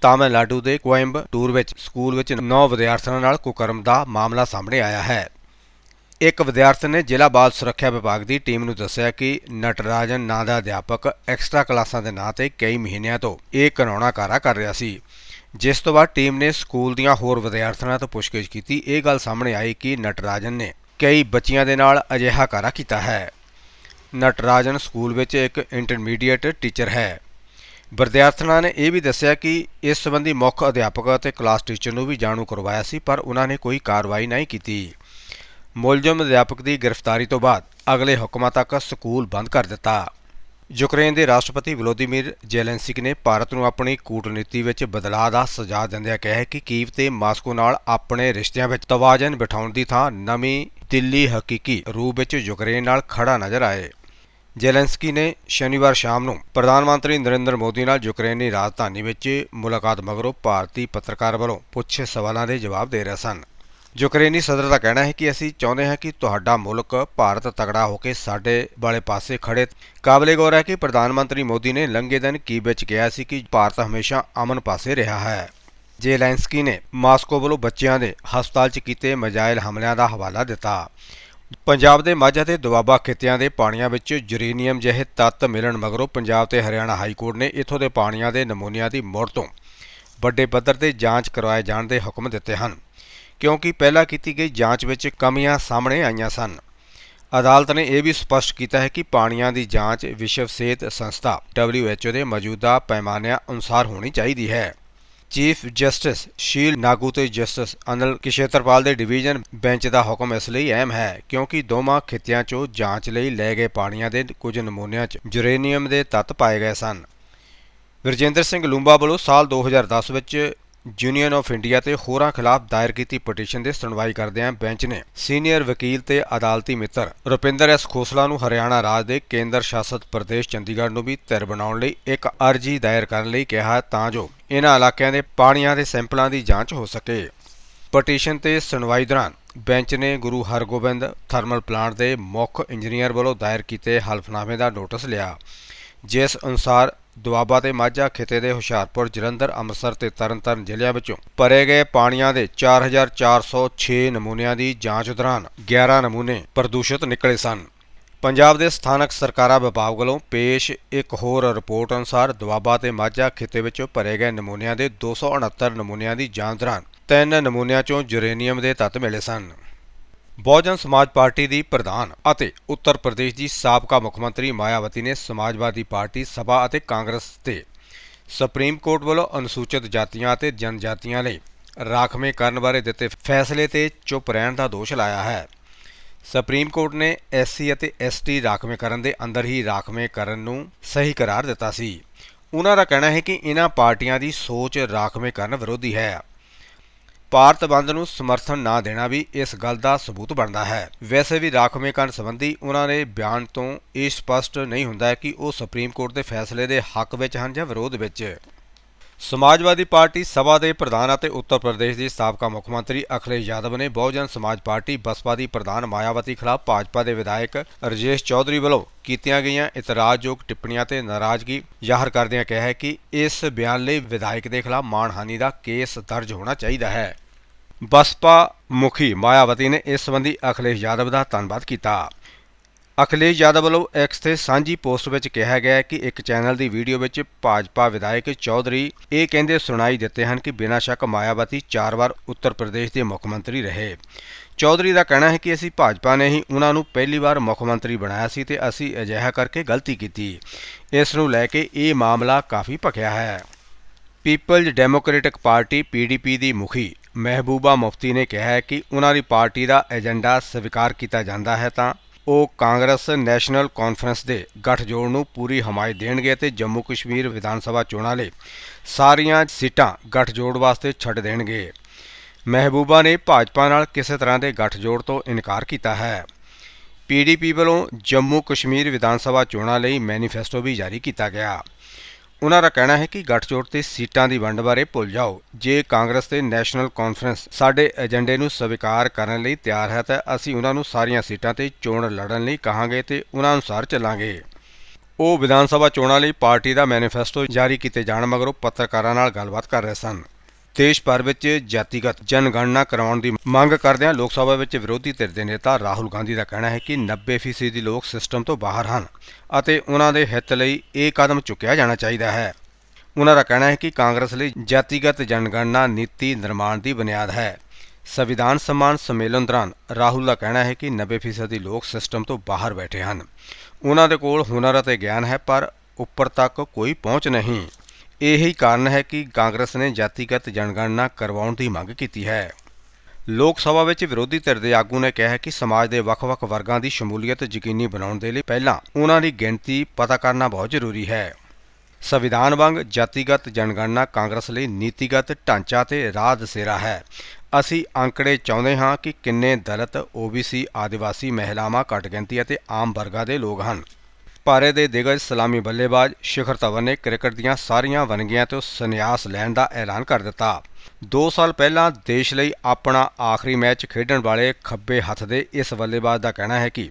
ਤਾਮਿਲਨਾਡੂ ਦੇ ਕੋਇੰਬਟੂਰ ਵਿੱਚ ਸਕੂਲ ਵਿੱਚ 9 ਵਿਦਿਆਰਥੀਆਂ ਨਾਲ ਕੁਕਰਮ ਦਾ ਮਾਮਲਾ ਸਾਹਮਣੇ ਆਇਆ ਹੈ। ਇੱਕ ਵਿਦਿਆਰਥਣ ਨੇ ਜ਼ਿਲ੍ਹਾ ਬਾਲ ਸੁਰੱਖਿਆ ਵਿਭਾਗ ਦੀ ਟੀਮ ਨੂੰ ਦੱਸਿਆ ਕਿ ਨਟਰਾਜਨ ਨਾਂ ਦਾ ਅਧਿਆਪਕ ਐਕਸਟਰਾ ਕਲਾਸਾਂ ਦੇ ਨਾਂ ਤੇ ਕਈ ਮਹੀਨਿਆਂ ਤੋਂ ਇਹ ਕਰਾਉਣਾ ਕਾਰਾ ਕਰ ਰਿਹਾ ਸੀ। ਜਿਸ ਤੋਂ ਬਾਅਦ ਟੀਮ ਨੇ ਸਕੂਲ ਦੀਆਂ ਹੋਰ ਵਿਦਿਆਰਥਣਾਂ ਤੋਂ ਪੁੱਛਗਿੱਛ ਕੀਤੀ। ਇਹ ਗੱਲ ਸਾਹਮਣੇ ਆਈ ਕਿ ਨਟਰਾਜਨ ਨੇ ਕਈ ਬੱਚਿਆਂ ਦੇ ਨਾਲ ਅਜਿਹਾ ਕਾਰਾ ਕੀਤਾ ਹੈ। ਨਟਰਾਜਨ ਸਕੂਲ ਵਿੱਚ ਇੱਕ ਇੰਟਰਮੀਡੀਏਟ ਟੀਚਰ ਹੈ। ਵਿਦਿਆਰਥਣਾਂ ਨੇ ਇਹ ਵੀ ਦੱਸਿਆ ਕਿ ਇਸ ਸੰਬੰਧੀ ਮੁੱਖ ਅਧਿਆਪਕ ਅਤੇ ਕਲਾਸ ਟੀਚਰ ਨੂੰ ਵੀ ਜਾਣੂ ਕਰਵਾਇਆ ਸੀ, ਪਰ ਉਹਨਾਂ ਨੇ ਕੋਈ ਕਾਰਵਾਈ ਨਹੀਂ ਕੀਤੀ। ਮੁਲਜ਼ਮ ਅਧਿਆਪਕ ਦੀ ਗ੍ਰਿਫਤਾਰੀ ਤੋਂ ਬਾਅਦ ਅਗਲੇ ਹੁਕਮਾਂ ਤੱਕ ਸਕੂਲ ਬੰਦ ਕਰ ਦਿੱਤਾ। ਯੂਕਰੇਨ ਦੇ ਰਾਸ਼ਟਰਪਤੀ ਵਲੋਦੀਮੀਰ ਜ਼ੈਲੈਂਸਕੀ ਨੇ ਭਾਰਤ ਨੂੰ ਆਪਣੀ ਕੂਟਨੀਤੀ ਵਿੱਚ ਬਦਲਾਅ ਦਾ ਸੁਝਾਅ ਦਿੰਦਿਆਂ ਕਿਹਾ ਕਿ ਕੀਵ ਤੇ ਮਾਸਕੋ ਨਾਲ ਆਪਣੇ ਰਿਸ਼ਤਿਆਂ ਵਿੱਚ ਤਵਾਜ਼ਨ ਬਿਠਾਉਣ ਦੀ ਥਾਂ ਨਵੀਂ ਦਿੱਲੀ ਹਕੀਕੀ ਰੂਪ ਵਿੱਚ ਯੂਕਰੇਨ ਨਾਲ ਖੜਾ ਨਜ਼ਰ ਆਏ। ਜ਼ੈਲੈਂਸਕੀ ਨੇ ਸ਼ਨੀਵਾਰ ਸ਼ਾਮ ਨੂੰ ਪ੍ਰਧਾਨ ਮੰਤਰੀ ਨਰਿੰਦਰ ਮੋਦੀ ਨਾਲ ਯੂਕਰੇਨੀ ਰਾਜਧਾਨੀ ਵਿੱਚ ਮੁਲਾਕਾਤ ਮਗਰੋਂ ਭਾਰਤੀ ਪੱਤਰਕਾਰ ਵੱਲੋਂ ਪੁੱਛੇ ਸਵਾਲਾਂ ਦੇ ਜਵਾਬ ਦੇ ਰਹੇ ਸਨ। ਯੂਕਰੇਨੀ ਸਦਰ ਦਾ ਕਹਿਣਾ ਹੈ ਕਿ ਅਸੀਂ ਚਾਹੁੰਦੇ ਹਾਂ ਕਿ ਤੁਹਾਡਾ ਮੁਲਕ ਭਾਰਤ ਤਗੜਾ ਹੋ ਕੇ ਸਾਡੇ ਵਾਲੇ ਪਾਸੇ ਖੜੇ। ਕਾਬਲੇ ਗੌਰ ਹੈ ਕਿ ਪ੍ਰਧਾਨ ਮੰਤਰੀ ਮੋਦੀ ਨੇ ਲੰਘੇ ਦਿਨ ਕੀ ਵਿੱਚ ਕਿਹਾ ਸੀ ਕਿ ਭਾਰਤ ਹਮੇਸ਼ਾ ਅਮਨ ਪਾਸੇ ਰਿਹਾ ਹੈ। ਜ਼ੇਲੈਂਸਕੀ ਨੇ ਮਾਸਕੋ ਵੱਲੋਂ ਬੱਚਿਆਂ ਦੇ ਹਸਪਤਾਲ 'ਚ ਕੀਤੇ ਮਜਾਇਲ ਹਮਲਿਆਂ ਦਾ ਹਵਾਲਾ ਦਿੱਤਾ, ਪੰਜਾਬ ਦੇ ਮਾਝਾ ਤੇ ਦੁਆਬਾ ਖਿੱਤਿਆਂ ਦੇ ਪਾਣੀਆਂ ਵਿੱਚ ਯੂਰੇਨੀਅਮ ਜਿਹੇ ਤੱਤ ਮਿਲਣ ਮਗਰੋਂ ਪੰਜਾਬ ਤੇ ਹਰਿਆਣਾ ਹਾਈ ਕੋਰਟ ਨੇ ਇਥੋਂ ਦੇ ਪਾਣੀਆਂ ਦੇ ਨਮੂਨਿਆਂ ਦੀ ਮੁੜ ਤੋਂ ਵੱਡੇ ਪੱਧਰ ਤੇ ਜਾਂਚ ਕਰਵਾਏ ਜਾਣ ਦੇ ਹੁਕਮ ਦਿੱਤੇ ਹਨ। ਕਿਉਂਕਿ ਪਹਿਲਾਂ ਕੀਤੀ ਗਈ ਜਾਂਚ ਵਿੱਚ ਕਮੀਆਂ ਸਾਹਮਣੇ ਆਈਆਂ ਸਨ। ਅਦਾਲਤ ਨੇ ਇਹ ਵੀ ਸਪਸ਼ਟ ਕੀਤਾ ਹੈ ਕਿ ਪਾਣੀਆਂ ਦੀ ਜਾਂਚ ਵਿਸ਼ਵ ਸਿਹਤ ਸੰਸਥਾ WHO ਦੇ ਮੌਜੂਦਾ ਪੈਮਾਨਿਆਂ ਅਨੁਸਾਰ ਹੋਣੀ ਚਾਹੀਦੀ ਹੈ। ਚੀਫ ਜਸਟਿਸ ਸ਼ੀਲ ਨਾਗੂ ਤੇ ਜਸਟਿਸ ਅਨਲ ਕਿਸ਼ੇਤਰਪਾਲ ਦੇ ਡਿਵੀਜ਼ਨ ਬੈਂਚ ਦਾ ਹੁਕਮ ਇਸ ਲਈ ਅਹਿਮ ਹੈ ਕਿਉਂਕਿ ਦੋਵਾਂ ਖਿੱਤਿਆਂ 'ਚੋਂ ਜਾਂਚ ਲਈ ਲਏ ਗਏ ਪਾਣੀਆਂ ਦੇ ਕੁਝ ਨਮੂਨਿਆਂ 'ਚ ਯੂਰੇਨੀਅਮ ਦੇ ਤੱਤ ਪਾਏ ਗਏ ਸਨ। ਵਿਰਜੇਂਦਰ ਸਿੰਘ ਲੂੰਬਾ ਵੱਲੋਂ ਸਾਲ 2010 ਵਿੱਚ ਯੂਨੀਅਨ ਆਫ ਇੰਡੀਆ ਤੇ ਹੋਰਾਂ ਖਿਲਾਫ ਦਾਇਰ ਕੀਤੀ ਪਟੀਸ਼ਨ ਦੇ ਸੁਣਵਾਈ ਕਰਦਿਆਂ ਬੈਂਚ ਨੇ। ਸੀਨੀਅਰ ਵਕੀਲ ਤੇ ਅਦਾਲਤੀ ਮਿੱਤਰ ਰੁਪਿੰਦਰ ਐਸ ਖੋਸਲਾ ਨੂੰ ਹਰਿਆਣਾ ਰਾਜ ਦੇ ਕੇਂਦਰ ਸ਼ਾਸਤ ਪ੍ਰਦੇਸ਼ ਚੰਡੀਗੜ੍ਹ ਨੂੰ ਵੀ ਧਿਰ ਬਣਾਉਣ ਲਈ ਇੱਕ ਅਰਜ਼ੀ ਦਾਇਰ ਕਰਨ ਲਈ ਕਿਹਾ ਤਾਂ ਜੋ ਇਹਨਾਂ ਇਲਾਕਿਆਂ ਦੇ ਪਾਣੀਆਂ ਦੇ ਸੈਂਪਲਾਂ ਦੀ ਜਾਂਚ ਹੋ ਸਕੇ। ਪਟੀਸ਼ਨ ਤੇ ਸੁਣਵਾਈ ਦੌਰਾਨ ਬੈਂਚ ਨੇ ਗੁਰੂ ਹਰਗੋਬਿੰਦ ਥਰਮਲ ਪਲਾਂਟ ਦੇ ਮੁੱਖ ਇੰਜੀਨੀਅਰ ਵੱਲੋਂ ਦਾਇਰ ਕੀਤੇ ਹਲਫਨਾਮੇ ਦਾ ਨੋਟਿਸ ਲਿਆ। ਜਿਸ ਅਨੁਸਾਰ ਦੁਆਬਾ ਤੇ ਮਾਝਾ ਖਿੱਤੇ ਦੇ ਹੁਸ਼ਿਆਰਪੁਰ, ਜਲੰਧਰ, ਅੰਮ੍ਰਿਤਸਰ ਤੇ ਤਰਨਤਾਰਨ ਜ਼ਿਲ੍ਹਿਆਂ ਵਿੱਚੋਂ ਭਰੇ ਗਏ ਪਾਣੀਆਂ ਦੇ 4406 ਨਮੂਨਿਆਂ ਦੀ ਜਾਂਚ ਦੌਰਾਨ 11 ਨਮੂਨੇ ਪ੍ਰਦੂਸ਼ਿਤ ਨਿਕਲੇ ਸਨ। ਪੰਜਾਬ ਦੇ ਸਥਾਨਕ ਸਰਕਾਰਾਂ ਵਿਭਾਗ ਵੱਲੋਂ ਪੇਸ਼ ਇੱਕ ਹੋਰ ਰਿਪੋਰਟ ਅਨੁਸਾਰ ਦੁਆਬਾ ਤੇ ਮਾਝਾ ਖਿੱਤੇ ਵਿੱਚੋਂ ਭਰੇ ਗਏ ਨਮੂਨਿਆਂ ਦੇ 269 ਨਮੂਨਿਆਂ ਦੀ ਜਾਂਚ ਦੌਰਾਨ ਤਿੰਨ ਨਮੂਨਿਆਂ ਚੋਂ ਯੂਰੇਨੀਅਮ ਦੇ ਤੱਤ ਮਿਲੇ ਸਨ। ਬਹੁਜਨ ਸਮਾਜ ਪਾਰਟੀ ਦੀ ਪ੍ਰਧਾਨ ਅਤੇ ਉੱਤਰ ਪ੍ਰਦੇਸ਼ ਦੀ ਸਾਬਕਾ ਮੁੱਖ ਮੰਤਰੀ ਮਾਇਆਵਤੀ ਨੇ ਸਮਾਜਵਾਦੀ ਪਾਰਟੀ, ਸਭਾ ਅਤੇ ਕਾਂਗਰਸ ਤੇ ਸੁਪਰੀਮ ਕੋਰਟ ਵੱਲੋਂ ਅਨੁਸੂਚਿਤ ਜਾਤੀਆਂ ਅਤੇ ਜਨਜਾਤੀਆਂ ਲਈ ਰਾਖਵੇਂ ਕਰਨ ਬਾਰੇ ਦਿੱਤੇ ਫੈਸਲੇ ਤੇ ਚੁੱਪ ਰਹਿਣ ਦਾ ਦੋਸ਼ ਲਾਇਆ ਹੈ। ਸੁਪਰੀਮ ਕੋਰਟ ਨੇ ਐਸਸੀ ਅਤੇ ਐਸਟੀ ਰਾਖਵੇਂਕਰਨ ਦੇ ਅੰਦਰ ਹੀ ਰਾਖਵੇਂਕਰਨ ਨੂੰ ਸਹੀ ਕਰਾਰ ਦਿੱਤਾ ਸੀ। ਉਹਨਾਂ ਦਾ ਕਹਿਣਾ ਹੈ ਕਿ ਇਹਨਾਂ ਪਾਰਟੀਆਂ ਦੀ ਸੋਚ ਰਾਖਵੇਂਕਰਨ ਵਿਰੋਧੀ ਹੈ। ਭਾਰਤ ਬੰਦ ਨੂੰ ਸਮਰਥਨ ਨਾ ਦੇਣਾ ਵੀ ਇਸ ਗੱਲ ਦਾ ਸਬੂਤ ਬਣਦਾ ਹੈ। ਵੈਸੇ ਵੀ ਰਾਖਵੇਂਕਰਨ ਸੰਬੰਧੀ ਉਹਨਾਂ ਦੇ ਬਿਆਨ ਤੋਂ ਇਹ ਸਪਸ਼ਟ ਨਹੀਂ ਹੁੰਦਾ ਕਿ ਉਹ ਸੁਪਰੀਮ ਕੋਰਟ ਦੇ ਫੈਸਲੇ ਦੇ ਹੱਕ ਵਿੱਚ ਹਨ ਜਾਂ ਵਿਰੋਧ ਵਿੱਚ। ਸਮਾਜਵਾਦੀ ਪਾਰਟੀ ਸਭਾ ਦੇ ਪ੍ਰਧਾਨ ਅਤੇ ਉੱਤਰ ਪ੍ਰਦੇਸ਼ ਦੀ ਸਾਬਕਾ ਮੁੱਖ ਮੰਤਰੀ ਅਖਿਲੇਸ਼ ਯਾਦਵ ਨੇ ਬਹੁਜਨ ਸਮਾਜ ਪਾਰਟੀ ਬਸਪਾ ਦੀ ਪ੍ਰਧਾਨ ਮਾਇਆਵਤੀ ਖਿਲਾਫ ਭਾਜਪਾ ਦੇ ਵਿਧਾਇਕ ਰਜੇਸ਼ ਚੌਧਰੀ ਵੱਲੋਂ ਕੀਤੀਆਂ ਗਈਆਂ ਇਤਰਾਜ਼ਯੋਗ ਟਿੱਪਣੀਆਂ ਤੇ ਨਾਰਾਜ਼ਗੀ ਜ਼ਾਹਰ ਕਰਦਿਆਂ ਕਿਹਾ ਹੈ ਕਿ ਇਸ ਬਿਆਨ ਲਈ ਵਿਧਾਇਕ ਦੇ ਖਿਲਾਫ ਮਾਣਹਾਨੀ ਦਾ ਕੇਸ ਦਰਜ ਹੋਣਾ ਚਾਹੀਦਾ ਹੈ। ਬਸਪਾ ਮੁਖੀ ਮਾਇਆਵਤੀ ਨੇ ਇਸ ਸੰਬੰਧੀ ਅਖਿਲੇਸ਼ ਯਾਦਵ ਦਾ ਧੰਨਵਾਦ ਕੀਤਾ। ਅਖਿਲੇਸ਼ ਯਾਦਵ ਵੱਲੋਂ ਐਕਸ ਤੇ ਸਾਂਝੀ ਪੋਸਟ ਵਿੱਚ ਕਿਹਾ ਗਿਆ ਕਿ ਇੱਕ ਚੈਨਲ ਦੀ ਵੀਡੀਓ ਵਿੱਚ ਭਾਜਪਾ ਵਿਧਾਇਕ ਚੌਧਰੀ ਇਹ ਕਹਿੰਦੇ ਸੁਣਾਈ ਦਿੱਤੇ ਹਨ ਕਿ ਬਿਨਾਂ ਸ਼ੱਕ ਮਾਇਆਵਤੀ ਚਾਰ ਵਾਰ ਉੱਤਰ ਪ੍ਰਦੇਸ਼ ਦੇ ਮੁੱਖ ਮੰਤਰੀ ਰਹੇ। ਚੌਧਰੀ ਦਾ ਕਹਿਣਾ ਹੈ ਕਿ ਅਸੀਂ ਭਾਜਪਾ ਨੇ ਹੀ ਉਹਨਾਂ ਨੂੰ ਪਹਿਲੀ ਵਾਰ ਮੁੱਖ ਮੰਤਰੀ ਬਣਾਇਆ ਸੀ ਤੇ ਅਸੀਂ ਅਜਿਹਾ ਕਰਕੇ ਗਲਤੀ ਕੀਤੀ। ਇਸ ਨੂੰ ਲੈ ਕੇ ਇਹ ਮਾਮਲਾ ਕਾਫੀ ਭਖਿਆ ਹੈ। ਪੀਪਲਜ਼ ਡੈਮੋਕ੍ਰੈਟਿਕ ਪਾਰਟੀ ਪੀਡੀਪੀ ਦੀ ਮੁਖੀ ਮਹਿਬੂਬਾ ਮੁਫਤੀ ਨੇ ਕਿਹਾ ਹੈ ਕਿ ਉਹਨਾਂ ਦੀ ਪਾਰਟੀ ਦਾ ਏਜੰਡਾ ਸਵੀਕਾਰ ਕੀਤਾ ਜਾਂਦਾ ਹੈ ਤਾਂ ਉਹ ਕਾਂਗਰਸ ਨੈਸ਼ਨਲ ਕਾਨਫਰੰਸ ਦੇ ਗਠਜੋੜ ਨੂੰ ਪੂਰੀ ਹਮਾਇਤ ਦੇਣਗੇ ਤੇ ਜੰਮੂ ਕਸ਼ਮੀਰ ਵਿਧਾਨ ਸਭਾ ਚੋਣਾਂ ਲਈ ਸਾਰੀਆਂ ਸੀਟਾਂ ਗਠਜੋੜ ਵਾਸਤੇ ਛੱਡ ਦੇਣਗੇ। ਮਹਿਬੂਬਾ ਨੇ ਭਾਜਪਾ ਨਾਲ ਕਿਸੇ ਤਰ੍ਹਾਂ ਦੇ ਗਠਜੋੜ ਤੋਂ ਇਨਕਾਰ ਕੀਤਾ ਹੈ। ਪੀਡੀਪੀ ਵੱਲੋਂ ਜੰਮੂ ਕਸ਼ਮੀਰ ਵਿਧਾਨ ਸਭਾ ਚੋਣਾਂ ਲਈ ਮੈਨੀਫੈਸਟੋ ਵੀ ਜਾਰੀ ਕੀਤਾ ਗਿਆ। ਉਹਨਾਂ ਦਾ ਕਹਿਣਾ ਹੈ ਕਿ ਗੱਠਜੋੜ ਤੇ ਸੀਟਾਂ ਦੀ ਵੰਡ ਬਾਰੇ ਭੁੱਲ ਜਾਓ। ਜੇ ਕਾਂਗਰਸ ਤੇ ਨੈਸ਼ਨਲ ਕਾਨਫਰੰਸ ਸਾਡੇ ਏਜੰਡੇ ਨੂੰ ਸਵੀਕਾਰ ਕਰਨ ਲਈ ਤਿਆਰ ਹੈ, ਤਾਂ ਅਸੀਂ ਉਹਨਾਂ ਨੂੰ ਸਾਰੀਆਂ ਸੀਟਾਂ ਤੇ ਚੋਣ ਲੜਨ ਲਈ ਕਹਾਂਗੇ ਤੇ ਉਹਨਾਂ ਅਨੁਸਾਰ ਚੱਲਾਂਗੇ। ਉਹ ਵਿਧਾਨ ਸਭਾ ਚੋਣਾਂ ਲਈ ਪਾਰਟੀ ਦਾ ਮੈਨੀਫੈਸਟੋ ਜਾਰੀ ਕੀਤੇ ਜਾਣ ਮਗਰੋਂ ਪੱਤਰਕਾਰਾਂ ਨਾਲ ਗੱਲਬਾਤ ਕਰ ਰਹੇ ਸਨ। ਦੇਸ਼ ਭਰ ਵਿੱਚ ਜਾਤੀਗਤ ਜਨਗਣਨਾ ਕਰਾਉਣ ਦੀ ਮੰਗ ਕਰਦਿਆਂ ਲੋਕ ਸਭਾ ਵਿੱਚ ਵਿਰੋਧੀ ਧਿਰ ਦੇ ਨੇਤਾ ਰਾਹੁਲ ਗਾਂਧੀ ਦਾ ਕਹਿਣਾ ਹੈ ਕਿ 90% ਦੀ ਲੋਕ ਸਿਸਟਮ ਤੋਂ ਬਾਹਰ ਹਨ ਅਤੇ ਉਹਨਾਂ ਦੇ ਹਿੱਤ ਲਈ ਇਹ ਕਦਮ ਚੁੱਕਿਆ ਜਾਣਾ ਚਾਹੀਦਾ ਹੈ। ਉਹਨਾਂ ਦਾ ਕਹਿਣਾ ਹੈ ਕਿ ਕਾਂਗਰਸ ਲਈ ਜਾਤੀਗਤ ਜਨਗਣਨਾ ਨੀਤੀ ਨਿਰਮਾਣ ਦੀ ਬੁਨਿਆਦ ਹੈ। ਸੰਵਿਧਾਨ ਸਨਮਾਨ ਸੰਮੇਲਨ ਦੌਰਾਨ ਰਾਹੁਲ ਦਾ ਕਹਿਣਾ ਹੈ ਕਿ 90% ਦੀ ਲੋਕ ਸਿਸਟਮ ਤੋਂ ਬਾਹਰ ਬੈਠੇ ਹਨ। ਉਹਨਾਂ ਦੇ ਕੋਲ ਹੁਨਰ ਅਤੇ ਗਿਆਨ ਹੈ, ਪਰ ਉੱਪਰ ਤੱਕ ਕੋਈ ਪਹੁੰਚ ਨਹੀਂ। ਇਹੀ ਕਾਰਨ ਹੈ ਕਿ ਕਾਂਗਰਸ ਨੇ ਜਾਤੀਗਤ ਜਨਗਣਨਾ ਕਰਵਾਉਣ ਦੀ ਮੰਗ ਕੀਤੀ ਹੈ। ਲੋਕ ਸਭਾ ਵਿੱਚ ਵਿਰੋਧੀ ਧਿਰ ਦੇ ਆਗੂ ਨੇ ਕਿਹਾ ਹੈ ਕਿ ਸਮਾਜ ਦੇ ਵੱਖ-ਵੱਖ ਵਰਗਾਂ ਦੀ ਸ਼ਮੂਲੀਅਤ ਯਕੀਨੀ ਬਣਾਉਣ ਦੇ ਲਈ ਪਹਿਲਾਂ ਉਹਨਾਂ ਦੀ ਗਿਣਤੀ ਪਤਾ ਕਰਨਾ ਬਹੁਤ ਜ਼ਰੂਰੀ ਹੈ। ਸੰਵਿਧਾਨ ਵਾਂਗ ਜਾਤੀਗਤ ਜਨਗਣਨਾ ਕਾਂਗਰਸ ਲਈ ਨੀਤੀਗਤ ਢਾਂਚਾ ਤੇ ਰਾਹ ਦਸੇਰਾ ਹੈ। ਅਸੀਂ ਅੰਕੜੇ ਚਾਹੁੰਦੇ ਹਾਂ ਕਿ ਕਿੰਨੇ ਦਲਿਤ ਓਬੀਸੀ ਆਦਿਵਾਸੀ ਮਹਿਲਾਵਾਂ ਘੱਟ ਗਿਣਤੀ ਅਤੇ ਆਮ ਵਰਗਾਂ ਦੇ ਲੋਕ ਹਨ। ਭਾਰਤ ਦੇ ਦਿਗਜ ਸਲਾਮੀ ਬੱਲੇਬਾਜ਼ ਸ਼ਿਖਰ ਧਵਨ ਨੇ ਕ੍ਰਿਕਟ ਦੀਆਂ ਸਾਰੀਆਂ ਵਨਗੀਆਂ ਤੋਂ ਸੰਨਿਆਸ ਲੈਣ ਦਾ ਐਲਾਨ ਕਰ ਦਿੱਤਾ। 2 ਸਾਲ ਪਹਿਲਾਂ ਦੇਸ਼ ਲਈ ਆਪਣਾ ਆਖਰੀ ਮੈਚ ਖੇਡਣ ਵਾਲੇ ਖੱਬੇ ਹੱਥ ਦੇ ਇਸ ਬੱਲੇਬਾਜ਼ ਦਾ ਕਹਿਣਾ ਹੈ ਕਿ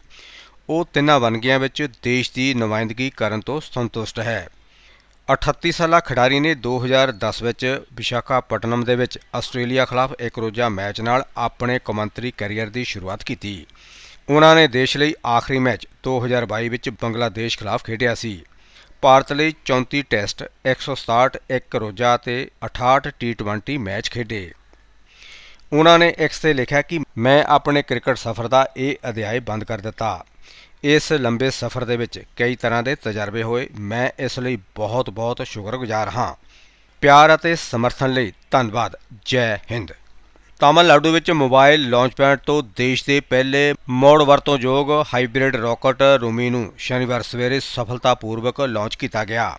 ਉਹ ਤਿੰਨਾਂ ਵੰਨਗੀਆਂ ਵਿੱਚ ਦੇਸ਼ ਦੀ ਨੁਮਾਇੰਦਗੀ ਕਰਨ ਤੋਂ ਸੰਤੁਸ਼ਟ ਹੈ। 38 ਸਾਲਾ ਖਿਡਾਰੀ ਨੇ 2010 ਵਿੱਚ ਵਿਸ਼ਾਖਾਪਟਨਮ ਦੇ ਵਿੱਚ ਆਸਟ੍ਰੇਲੀਆ ਖਿਲਾਫ ਇੱਕ ਰੋਜ਼ਾ ਮੈਚ ਨਾਲ ਆਪਣੇ ਕੌਮਾਂਤਰੀ ਕੈਰੀਅਰ ਦੀ ਸ਼ੁਰੂਆਤ ਕੀਤੀ। ਉਹਨਾਂ ਨੇ ਦੇਸ਼ ਲਈ ਆਖਰੀ ਮੈਚ 2022 ਵਿੱਚ ਬੰਗਲਾਦੇਸ਼ ਖਿਲਾਫ ਖੇਡਿਆ ਸੀ। ਭਾਰਤ ਲਈ 34 ਟੈਸਟ 167 ਇੱਕ ਰੋਜ਼ਾ ਤੇ 68 ਟੀ20 ਮੈਚ ਖੇਡੇ। ਉਹਨਾਂ ਨੇ ਐਕਸ ਤੇ ਲਿਖਿਆ ਕਿ ਮੈਂ ਆਪਣੇ ਕ੍ਰਿਕਟ ਸਫ਼ਰ ਦਾ ਇਹ ਅਧਿਆਇ ਬੰਦ ਕਰ ਦਿੱਤਾ। ਇਸ ਲੰਬੇ ਸਫ਼ਰ ਦੇ ਵਿੱਚ ਕਈ ਤਰ੍ਹਾਂ ਦੇ ਤਜਰਬੇ ਹੋਏ। ਮੈਂ ਇਸ ਲਈ ਬਹੁਤ-ਬਹੁਤ ਸ਼ੁਕਰਗੁਜ਼ਾਰ ਹਾਂ। ਪਿਆਰ ਅਤੇ ਸਮਰਥਨ ਲਈ ਧੰਨਵਾਦ। ਜੈ ਹਿੰਦ। ਤਾਮਿਲਨਾਡੂ ਵਿੱਚ ਮੋਬਾਈਲ ਲਾਂਚਪੈਡ ਤੋਂ ਦੇਸ਼ ਦੇ ਪਹਿਲੇ ਮੋੜ ਵਰਤੋਂਯੋਗ ਹਾਈਬ੍ਰਿਡ ਰਾਕਟ ਰੂਮੀ ਨੂੰ ਸ਼ਨੀਵਾਰ ਸਵੇਰੇ ਸਫਲਤਾਪੂਰਵਕ ਲਾਂਚ ਕੀਤਾ ਗਿਆ।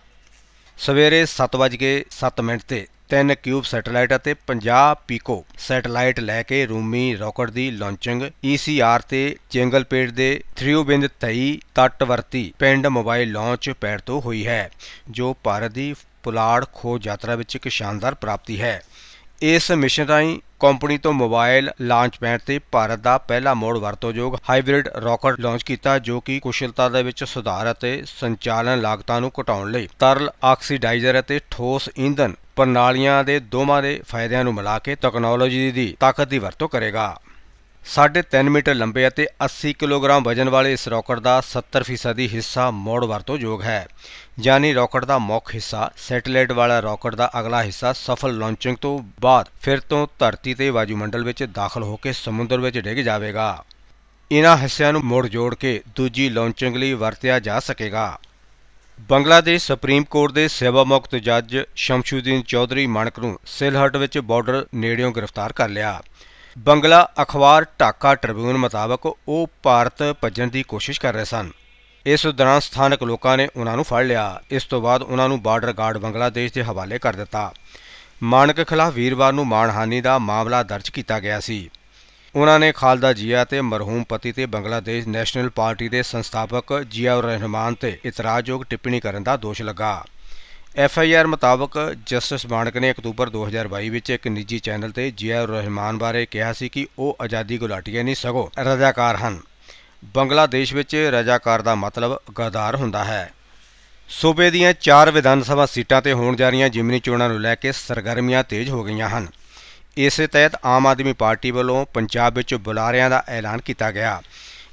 ਸਵੇਰੇ 7:07 ਮਿੰਟ ਤੇ 3 ਕਿਊਬ ਸੈਟੇਲਾਈਟ ਅਤੇ 50 ਪੀਕੋ ਸੈਟੇਲਾਈਟ ਲੈ ਕੇ ਰੂਮੀ ਰਾਕਟ ਦੀ ਲਾਂਚਿੰਗ ECR ਤੇ ਚੇਂਗਲਪੇਟ ਦੇ ਥ੍ਰਿਊਬਿੰਦ ਤਈ ਤੱਟਵਰਤੀ ਪਿੰਡ ਮੋਬਾਈਲ ਲਾਂਚ ਪੈਡ ਤੋਂ ਹੋਈ ਹੈ, ਜੋ ਭਾਰਤ ਦੀ ਪੁਲਾੜ ਖੋਜ ਯਾਤਰਾ ਵਿੱਚ ਇੱਕ ਸ਼ਾਨਦਾਰ ਪ੍ਰਾਪਤੀ ਹੈ। ਇਸ ਮਿਸ਼ਨ ਰਾਹੀਂ ਕੰਪਨੀ ਤੋਂ ਮੋਬਾਈਲ ਲਾਂਚ ਪੈਡ ਤੇ ਭਾਰਤ ਦਾ ਪਹਿਲਾ ਮੋੜ ਵਰਤੋਂਯੋਗ ਹਾਈਬ੍ਰਿਡ ਰਾਕਟ ਲਾਂਚ ਕੀਤਾ, ਜੋ ਕਿ ਕੁਸ਼ਲਤਾ ਦੇ ਵਿੱਚ ਸੁਧਾਰ ਅਤੇ ਸੰਚਾਲਨ ਲਾਗਤਾਂ ਨੂੰ ਘਟਾਉਣ ਲਈ ਤਰਲ ਆਕਸੀਡਾਈਜ਼ਰ ਅਤੇ ਠੋਸ ਈਂਧਨ ਪ੍ਰਣਾਲੀਆਂ ਦੇ ਦੋਵਾਂ ਦੇ ਫਾਇਦਿਆਂ ਨੂੰ ਮਿਲਾ ਕੇ ਤਕਨਾਲੋਜੀ ਦੀ ਤਾਕਤ ਦੀ ਵਰਤੋਂ ਕਰੇਗਾ। 3.5 ਮੀਟਰ ਲੰਬੇ ਅਤੇ 80 ਕਿਲੋਗ੍ਰਾਮ ਵਜਨ ਵਾਲੇ ਇਸ ਰਾਕਟ ਦਾ 70% ਹਿੱਸਾ ਮੋੜ ਵਰਤੋਂਯੋਗ ਹੈ। ਯਾਨੀ ਰਾਕਟ ਦਾ ਮੁੱਖ ਹਿੱਸਾ ਸੈਟੇਲਾਈਟ ਵਾਲਾ ਰਾਕਟ ਦਾ ਅਗਲਾ ਹਿੱਸਾ ਸਫਲ ਲਾਂਚਿੰਗ ਤੋਂ ਬਾਅਦ ਫਿਰ ਤੋਂ ਧਰਤੀ ਤੇ ਵਾਯੂਮੰਡਲ ਵਿੱਚ ਦਾਖਲ ਹੋ ਕੇ ਸਮੁੰਦਰ ਵਿੱਚ ਡਿੱਗ ਜਾਵੇਗਾ। ਇਹਨਾਂ ਹਿੱਸਿਆਂ ਨੂੰ ਮੁੜ ਜੋੜ ਕੇ ਦੂਜੀ ਲਾਂਚਿੰਗ ਲਈ ਵਰਤਿਆ ਜਾ ਸਕੇਗਾ। ਬੰਗਲਾਦੇਸ਼ ਸੁਪਰੀਮ ਕੋਰਟ ਦੇ ਸੇਵਾ ਮੁਕਤ ਜੱਜ ਸ਼ਮਸ਼ੂਦੀਨ ਚੌਧਰੀ ਮਾਣਕ ਨੂੰ ਸਿਲਹਟ ਵਿੱਚ ਬਾਰਡਰ ਨੇੜਿਓਂ ਗ੍ਰਿਫਤਾਰ ਕਰ ਲਿਆ। ਬੰਗਲਾ ਅਖਬਾਰ ਢਾਕਾ ਟ੍ਰਿਬਿਊਨ ਮੁਤਾਬਕ ਉਹ ਭਾਰਤ ਭੱਜਣ ਦੀ ਕੋਸ਼ਿਸ਼ ਕਰ ਰਹੇ ਸਨ। ਇਸ ਦੌਰਾਨ ਸਥਾਨਕ ਲੋਕਾਂ ਨੇ ਉਹਨਾਂ ਨੂੰ ਫੜ ਲਿਆ। ਇਸ ਤੋਂ ਬਾਅਦ ਉਹਨਾਂ ਨੂੰ ਬਾਰਡਰ ਗਾਰਡ ਬੰਗਲਾਦੇਸ਼ ਦੇ ਹਵਾਲੇ ਕਰ ਦਿੱਤਾ। ਮਾਨਕ ਖਿਲਾਫ ਵੀਰਵਾਰ ਨੂੰ ਮਾਣਹਾਨੀ ਦਾ ਮਾਮਲਾ ਦਰਜ ਕੀਤਾ ਗਿਆ ਸੀ। ਉਹਨਾਂ ਨੇ ਖਾਲਦਾ ਜੀਆ ਤੇ ਮਰਹੂਮ ਪਤੀ ਤੇ ਬੰਗਲਾਦੇਸ਼ ਨੈਸ਼ਨਲ ਪਾਰਟੀ ਦੇ ਸੰਸਥਾਪਕ ਜ਼ਿਆਉਰ ਰਹਿਮਾਨ ਤੇ ਇਤਰਾਜ਼ਯੋਗ ਟਿੱਪਣੀ ਕਰਨ ਦਾ ਦੋਸ਼ ਲੱਗਾ। ਐਫ ਆਈ ਆਰ ਮੁਤਾਬਕ ਜਸਟਿਸ ਮਾਣਕ ਨੇ ਅਕਤੂਬਰ 2022 ਵਿੱਚ ਇੱਕ ਨਿੱਜੀ ਚੈਨਲ ਤੇ ਜ਼ਿਆਉਰ ਰਹਿਮਾਨ ਬਾਰੇ ਕਿਹਾ ਸੀ ਕਿ ਉਹ ਆਜ਼ਾਦੀ ਗੁਲਾਟੀਏ ਨਹੀਂ, ਸਗੋਂ ਰਜ਼ਾਕਾਰ ਹਨ। ਬੰਗਲਾਦੇਸ਼ ਵਿੱਚ ਰਜ਼ਾਕਾਰ ਦਾ ਮਤਲਬ ਗਦਾਰ ਹੁੰਦਾ ਹੈ। ਸੂਬੇ ਦੀਆਂ ਚਾਰ ਵਿਧਾਨ ਸਭਾ ਸੀਟਾਂ ਤੇ ਹੋਣ ਜਾ ਰਹੀਆਂ ਜਿਮਨੀ ਚੋਣਾਂ ਨੂੰ ਲੈ ਕੇ ਸਰਗਰਮੀਆਂ ਤੇਜ਼ ਹੋ ਗਈਆਂ ਹਨ। ਇਸੇ ਤਹਿਤ ਆਮ ਆਦਮੀ ਪਾਰਟੀ ਵੱਲੋਂ ਪੰਜਾਬ ਵਿੱਚ ਬੁਲਾਰਿਆਂ ਦਾ ਐਲਾਨ ਕੀਤਾ ਗਿਆ।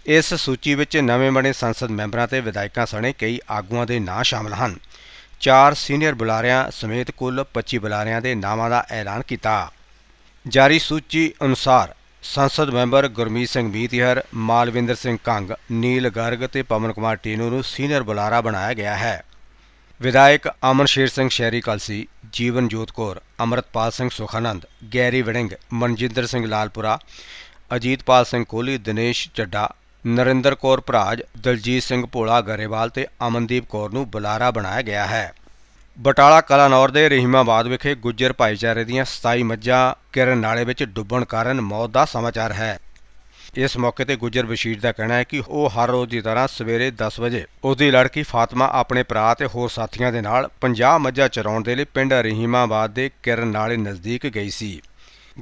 ਇਸ ਸੂਚੀ ਵਿੱਚ ਨਵੇਂ ਬਣੇ ਸੰਸਦ ਮੈਂਬਰਾਂ ਤੇ ਵਿਧਾਇਕਾਂ ਸਣੇ ਕਈ ਆਗੂਆਂ ਦੇ ਨਾਂ ਸ਼ਾਮਲ ਹਨ। ਚਾਰ ਸੀਨੀਅਰ ਬੁਲਾਰਿਆਂ ਸਮੇਤ ਕੁੱਲ 25 ਬੁਲਾਰਿਆਂ ਦੇ ਨਾਵਾਂ ਦਾ ਐਲਾਨ ਕੀਤਾ। ਜਾਰੀ ਸੂਚੀ ਅਨੁਸਾਰ ਸੰਸਦ ਮੈਂਬਰ ਗੁਰਮੀਤ ਸਿੰਘ ਮੀਤੀਹਰ, ਮਾਲਵਿੰਦਰ ਸਿੰਘ ਕੰਗ, ਨੀਲ ਗਰਗ ਤੇ ਪਵਨ ਕੁਮਾਰ ਟੀਨੂ ਨੂੰ ਸੀਨੀਅਰ ਬੁਲਾਰਾ ਬਣਾਇਆ ਗਿਆ ਹੈ। ਵਿਧਾਇਕ ਅਮਨ ਸ਼ੇਰ ਸਿੰਘ ਸ਼ਹਿਰੀ ਕਲਸੀ ਜੀਵਨ ਜੋਤ ਕੌਰ, ਅਮਰਤਪਾਲ ਸਿੰਘ ਸੁਖਾਨੰਦ, ਗੈਰੀ ਵੜਿੰਗ, ਮਨਜਿੰਦਰ ਸਿੰਘ ਲਾਲਪੁਰਾ, ਅਜੀਤਪਾਲ ਸਿੰਘ ਕੋਹਲੀ, ਦਿਨੇਸ਼ ਚੱਡਾ ਨਰਿੰਦਰ ਕੌਰ ਭਰਾਜ, ਦਲਜੀਤ ਸਿੰਘ ਭੋਲਾ ਗਰੇਵਾਲ ਤੇ ਅਮਨਦੀਪ ਕੌਰ ਨੂੰ ਬੁਲਾਰਾ ਬਣਾਇਆ ਗਿਆ ਹੈ। ਬਟਾਲਾ ਕਲਾਨੌਰ ਦੇ ਰਹੀਮਾਬਾਦ ਵਿਖੇ ਗੁੱਜਰ ਭਾਈਚਾਰੇ ਦੀਆਂ 27 ਮੱਝਾਂ ਕਿਰਨ ਨਾਲੇ ਵਿੱਚ ਡੁੱਬਣ ਕਾਰਨ ਮੌਤ ਦਾ ਸਮਾਚਾਰ ਹੈ। ਇਸ ਮੌਕੇ ਤੇ ਗੁੱਜਰ ਬਸ਼ੀਰ ਦਾ ਕਹਿਣਾ ਹੈ ਕਿ ਉਹ ਹਰ ਰੋਜ਼ ਦੀ ਤਰ੍ਹਾਂ ਸਵੇਰੇ 10 ਵਜੇ ਉਹਦੀ ਲੜਕੀ ਫਾਤਮਾ ਆਪਣੇ ਭਰਾ ਤੇ ਹੋਰ ਸਾਥੀਆਂ ਦੇ ਨਾਲ 50 ਮੱਝਾਂ ਚਰਾਉਣ ਦੇ ਲਈ ਪਿੰਡ ਰਹੀਮਾਬਾਦ ਦੇ ਕਿਰਨ ਨਾਲੇ ਨਜ਼ਦੀਕ ਗਈ ਸੀ।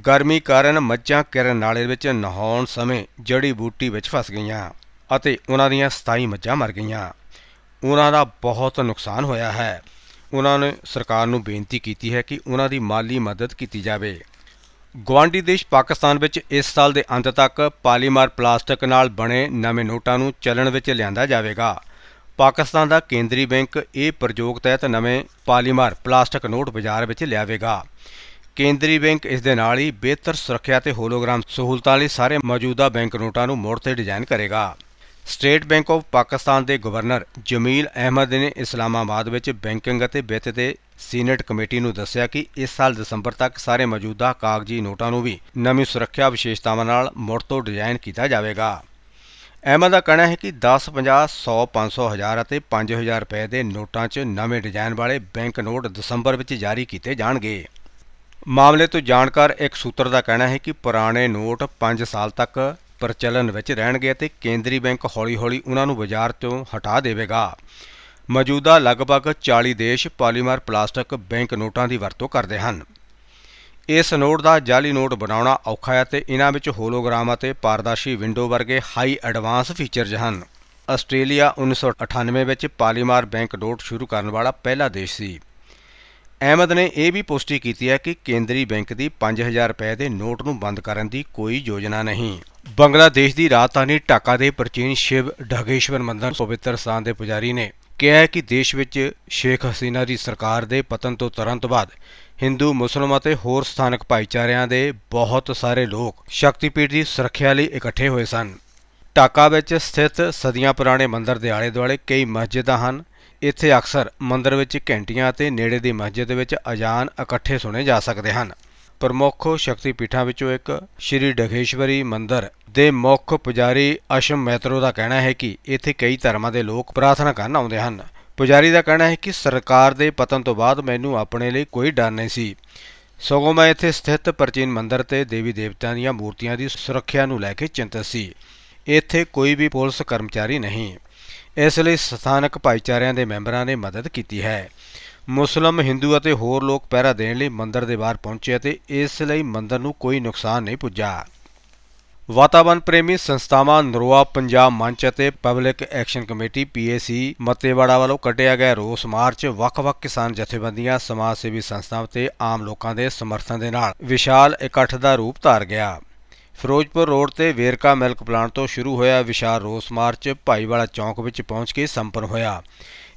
ਗਰਮੀ ਕਾਰਨ ਮੱਝਾਂ ਕਿਰਨ ਨਾਲੇ ਵਿੱਚ ਨਹਾਉਣ ਸਮੇਂ ਜੜੀ ਬੂਟੀ ਵਿੱਚ ਫਸ ਗਈਆਂ ਅਤੇ ਉਹਨਾਂ ਦੀਆਂ 27 ਮੱਝਾਂ ਮਰ ਗਈਆਂ। ਉਹਨਾਂ ਦਾ ਬਹੁਤ ਨੁਕਸਾਨ ਹੋਇਆ ਹੈ। ਉਹਨਾਂ ਨੇ ਸਰਕਾਰ ਨੂੰ ਬੇਨਤੀ ਕੀਤੀ ਹੈ ਕਿ ਉਹਨਾਂ ਦੀ ਮਾਲੀ ਮਦਦ ਕੀਤੀ ਜਾਵੇ। ਗਵਾਂਡੀ ਦੇਸ਼ ਪਾਕਿਸਤਾਨ ਵਿੱਚ ਇਸ ਸਾਲ ਦੇ ਅੰਤ ਤੱਕ ਪਾਲੀਮਾਰ ਪਲਾਸਟਿਕ ਨਾਲ ਬਣੇ ਨਵੇਂ ਨੋਟਾਂ ਨੂੰ ਚੱਲਣ ਵਿੱਚ ਲਿਆਂਦਾ ਜਾਵੇਗਾ। ਪਾਕਿਸਤਾਨ ਦਾ ਕੇਂਦਰੀ ਬੈਂਕ ਇਹ ਪ੍ਰਯੋਗ ਤਹਿਤ ਨਵੇਂ ਪਾਲੀਮਾਰ ਪਲਾਸਟਿਕ ਨੋਟ ਬਾਜ਼ਾਰ ਵਿੱਚ ਲਿਆਵੇਗਾ। ਕੇਂਦਰੀ ਬੈਂਕ ਇਸ ਦੇ ਨਾਲ ਹੀ ਬਿਹਤਰ ਸੁਰੱਖਿਆ ਤੇ ਹੋਲੋਗ੍ਰਾਮ ਸਹੂਲਤਾਂ ਲਈ ਸਾਰੇ ਮੌਜੂਦਾ ਬੈਂਕ ਨੋਟਾਂ ਨੂੰ ਮੋੜ ਤੇ ਡਿਜ਼ਾਈਨ ਕਰੇਗਾ। ਸਟੇਟ ਬੈਂਕ ਆਫ ਪਾਕਿਸਤਾਨ ਦੇ ਗਵਰਨਰ ਜਮੀਲ ਅਹਿਮਦ ਨੇ ਇਸਲਾਮਾਬਾਦ ਵਿੱਚ ਬੈਂਕਿੰਗ ਅਤੇ ਵਿੱਤ ਦੇ ਸੀਨੇਟ ਕਮੇਟੀ ਨੂੰ ਦੱਸਿਆ ਕਿ ਇਸ ਸਾਲ ਦਸੰਬਰ ਤੱਕ ਸਾਰੇ ਮੌਜੂਦਾ ਕਾਗਜ਼ੀ ਨੋਟਾਂ ਨੂੰ ਵੀ ਨਵੀਂ ਸੁਰੱਖਿਆ ਵਿਸ਼ੇਸ਼ਤਾਵਾਂ ਨਾਲ ਮੁੜ ਤੋਂ ਡਿਜ਼ਾਈਨ ਕੀਤਾ ਜਾਵੇਗਾ। ਅਹਿਮਦ ਦਾ ਕਹਿਣਾ ਹੈ ਕਿ 10 50 100 500 ਹਜ਼ਾਰ ਅਤੇ 5000 ਰੁਪਏ ਦੇ ਨੋਟਾਂ 'ਚ ਨਵੇਂ ਡਿਜ਼ਾਈਨ ਵਾਲੇ ਬੈਂਕ ਨੋਟ ਦਸੰਬਰ ਵਿੱਚ ਜਾਰੀ ਕੀਤੇ ਜਾਣਗੇ। ਮਾਮਲੇ ਤੋਂ ਜਾਣਕਾਰ ਇੱਕ ਸੂਤਰ ਦਾ ਕਹਿਣਾ ਹੈ ਕਿ ਪੁਰਾਣੇ ਨੋਟ 5 ਸਾਲ ਤੱਕ ਪ੍ਰਚਲਨ ਵਿੱਚ ਰਹਿਣਗੇ ਅਤੇ ਕੇਂਦਰੀ ਬੈਂਕ ਹੌਲੀ-ਹੌਲੀ ਉਹਨਾਂ ਨੂੰ ਬਾਜ਼ਾਰ ਤੋਂ ਹਟਾ ਦੇਵੇਗਾ। ਮੌਜੂਦਾ ਲਗਭਗ 40 ਦੇਸ਼ ਪਾਲੀਮਰ ਪਲਾਸਟਿਕ ਬੈਂਕ ਨੋਟਾਂ ਦੀ ਵਰਤੋਂ ਕਰਦੇ ਹਨ। ਇਸ ਨੋਟ ਦਾ ਜਾਲੀ ਨੋਟ ਬਣਾਉਣਾ ਔਖਾ ਹੈ ਤੇ ਇਹਨਾਂ ਵਿੱਚ ਹੋਲੋਗ੍ਰਾਮ ਅਤੇ ਪਾਰਦਰਸ਼ੀ ਵਿੰਡੋ ਵਰਗੇ ਹਾਈ ਐਡਵਾਂਸ ਫੀਚਰਜ਼ ਹਨ। ਆਸਟ੍ਰੇਲੀਆ 1998 ਵਿੱਚ ਪਾਲੀਮਾਰ ਬੈਂਕ ਨੋਟ ਸ਼ੁਰੂ ਕਰਨ ਵਾਲਾ ਪਹਿਲਾ ਦੇਸ਼ ਸੀ। ਅਹਿਮਦ ਨੇ ਇਹ ਵੀ ਪੁਸ਼ਟੀ ਕੀਤੀ ਹੈ ਕਿ ਕੇਂਦਰੀ ਬੈਂਕ ਦੀ 5000 ਰੁਪਏ ਦੇ ਨੋਟ ਨੂੰ ਬੰਦ ਕਰਨ ਦੀ ਕੋਈ ਯੋਜਨਾ ਨਹੀਂ। ਬੰਗਲਾਦੇਸ਼ ਦੀ ਰਾਜਧਾਨੀ ਢਾਕਾ ਦੇ ਪ੍ਰਾਚੀਨ ਸ਼ਿਵ ਢਾਗੇਸ਼ਵਰ ਮੰਦਰ ਪਵਿੱਤਰ ਸਥਾਨ ਦੇ ਪੁਜਾਰੀ ਨੇ ਕਿਹਾ ਹੈ ਕਿ ਦੇਸ਼ ਵਿੱਚ ਸ਼ੇਖ ਹਸੀਨਾ ਦੀ ਸਰਕਾਰ ਦੇ ਪਤਨ ਤੋਂ ਤੁਰੰਤ ਬਾਅਦ ਹਿੰਦੂ, ਮੁਸਲਮਾਨ ਅਤੇ ਹੋਰ ਸਥਾਨਕ ਭਾਈਚਾਰਿਆਂ ਦੇ ਬਹੁਤ ਸਾਰੇ ਲੋਕ ਸ਼ਕਤੀਪੀਠ ਦੀ ਸੁਰੱਖਿਆ ਲਈ ਇਕੱਠੇ ਹੋਏ ਸਨ। ਢਾਕਾ ਵਿੱਚ ਸਥਿਤ ਸਦੀਆਂ ਪੁਰਾਣੇ ਮੰਦਰ ਦੇ ਆਲੇ-ਦੁਆਲੇ ਕਈ ਮਸਜਿਦਾਂ ਹਨ ਇੱਥੇ ਅਕਸਰ ਮੰਦਰ ਵਿੱਚ ਘੰਟੀਆਂ ਅਤੇ ਨੇੜੇ ਦੀ ਮਸਜਿਦ ਵਿੱਚ ਅਜ਼ਾਨ ਇਕੱਠੇ ਸੁਣੇ ਜਾ ਸਕਦੇ ਹਨ। ਪ੍ਰਮੁੱਖ ਸ਼ਕਤੀ ਪੀਠਾਂ ਵਿੱਚੋਂ ਇੱਕ ਸ਼੍ਰੀ ਡਗੇਸ਼ਵਰੀ ਮੰਦਰ ਦੇ ਮੁੱਖ ਪੁਜਾਰੀ ਅਸ਼ਮ ਮੈਤਰੋ ਦਾ ਕਹਿਣਾ ਹੈ ਕਿ ਇੱਥੇ ਕਈ ਧਰਮਾਂ ਦੇ ਲੋਕ ਪ੍ਰਾਰਥਨਾ ਕਰਨ ਆਉਂਦੇ ਹਨ। ਪੁਜਾਰੀ ਦਾ ਕਹਿਣਾ ਹੈ ਕਿ ਸਰਕਾਰ ਦੇ ਪਤਨ ਤੋਂ ਬਾਅਦ ਮੈਨੂੰ ਆਪਣੇ ਲਈ ਕੋਈ ਡਰ ਨਹੀਂ ਸੀ। ਸਗੋਂ ਮੈਂ ਇੱਥੇ ਸਥਿਤ ਪ੍ਰਾਚੀਨ ਮੰਦਰ ਤੇ ਦੇਵੀ ਦੇਵਤਿਆਂ ਦੀਆਂ ਮੂਰਤੀਆਂ ਦੀ ਸੁਰੱਖਿਆ ਨੂੰ ਲੈ ਕੇ ਚਿੰਤਤ ਸੀ। ਇੱਥੇ ਕੋਈ ਵੀ ਪੁਲਿਸ ਕਰਮਚਾਰੀ ਨਹੀਂ। ਇਸ ਲਈ ਸਥਾਨਕ ਭਾਈਚਾਰਿਆਂ ਦੇ ਮੈਂਬਰਾਂ ਨੇ ਮਦਦ ਕੀਤੀ ਹੈ। ਮੁਸਲਮ, ਹਿੰਦੂ ਅਤੇ ਹੋਰ ਲੋਕ ਪਹਿਰਾ ਦੇਣ ਲਈ ਮੰਦਰ ਦੇ ਬਾਹਰ ਪਹੁੰਚੇ ਅਤੇ ਇਸ ਲਈ ਮੰਦਰ ਨੂੰ ਕੋਈ ਨੁਕਸਾਨ ਨਹੀਂ ਪੁੱਜਾ। ਵਾਤਾਵਰਣ ਪ੍ਰੇਮੀ ਸੰਸਥਾਵਾਂ ਨਰੋਆ, ਪੰਜਾਬ ਮੰਚ ਅਤੇ public action committee PAC Mattewara ਵੱਲੋਂ ਕੱਢਿਆ ਗਿਆ ਰੋਸ ਮਾਰਚ ਵੱਖ-ਵੱਖ ਕਿਸਾਨ ਜਥੇਬੰਦੀਆਂ, ਸਮਾਜ ਸੇਵੀ ਸੰਸਥਾਵਾਂ ਤੇ ਆਮ ਲੋਕਾਂ ਦੇ ਸਮਰਥਨ ਦੇ ਨਾਲ ਵਿਸ਼ਾਲ ਇਕੱਠ ਦਾ ਰੂਪ ਧਾਰ ਗਿਆ। ਫਿਰੋਜ਼ਪੁਰ ਰੋਡ ਤੇ ਵੇਰਕਾ ਮਿਲਕ ਪਲਾਂਟ ਤੋਂ ਸ਼ੁਰੂ ਹੋਇਆ ਵਿਸ਼ਾਲ ਰੋਸ ਮਾਰਚ, ਭਾਈਵਾਲਾ ਚੌਂਕ ਵਿੱਚ ਪਹੁੰਚ ਕੇ ਸੰਪੰਨ ਹੋਇਆ।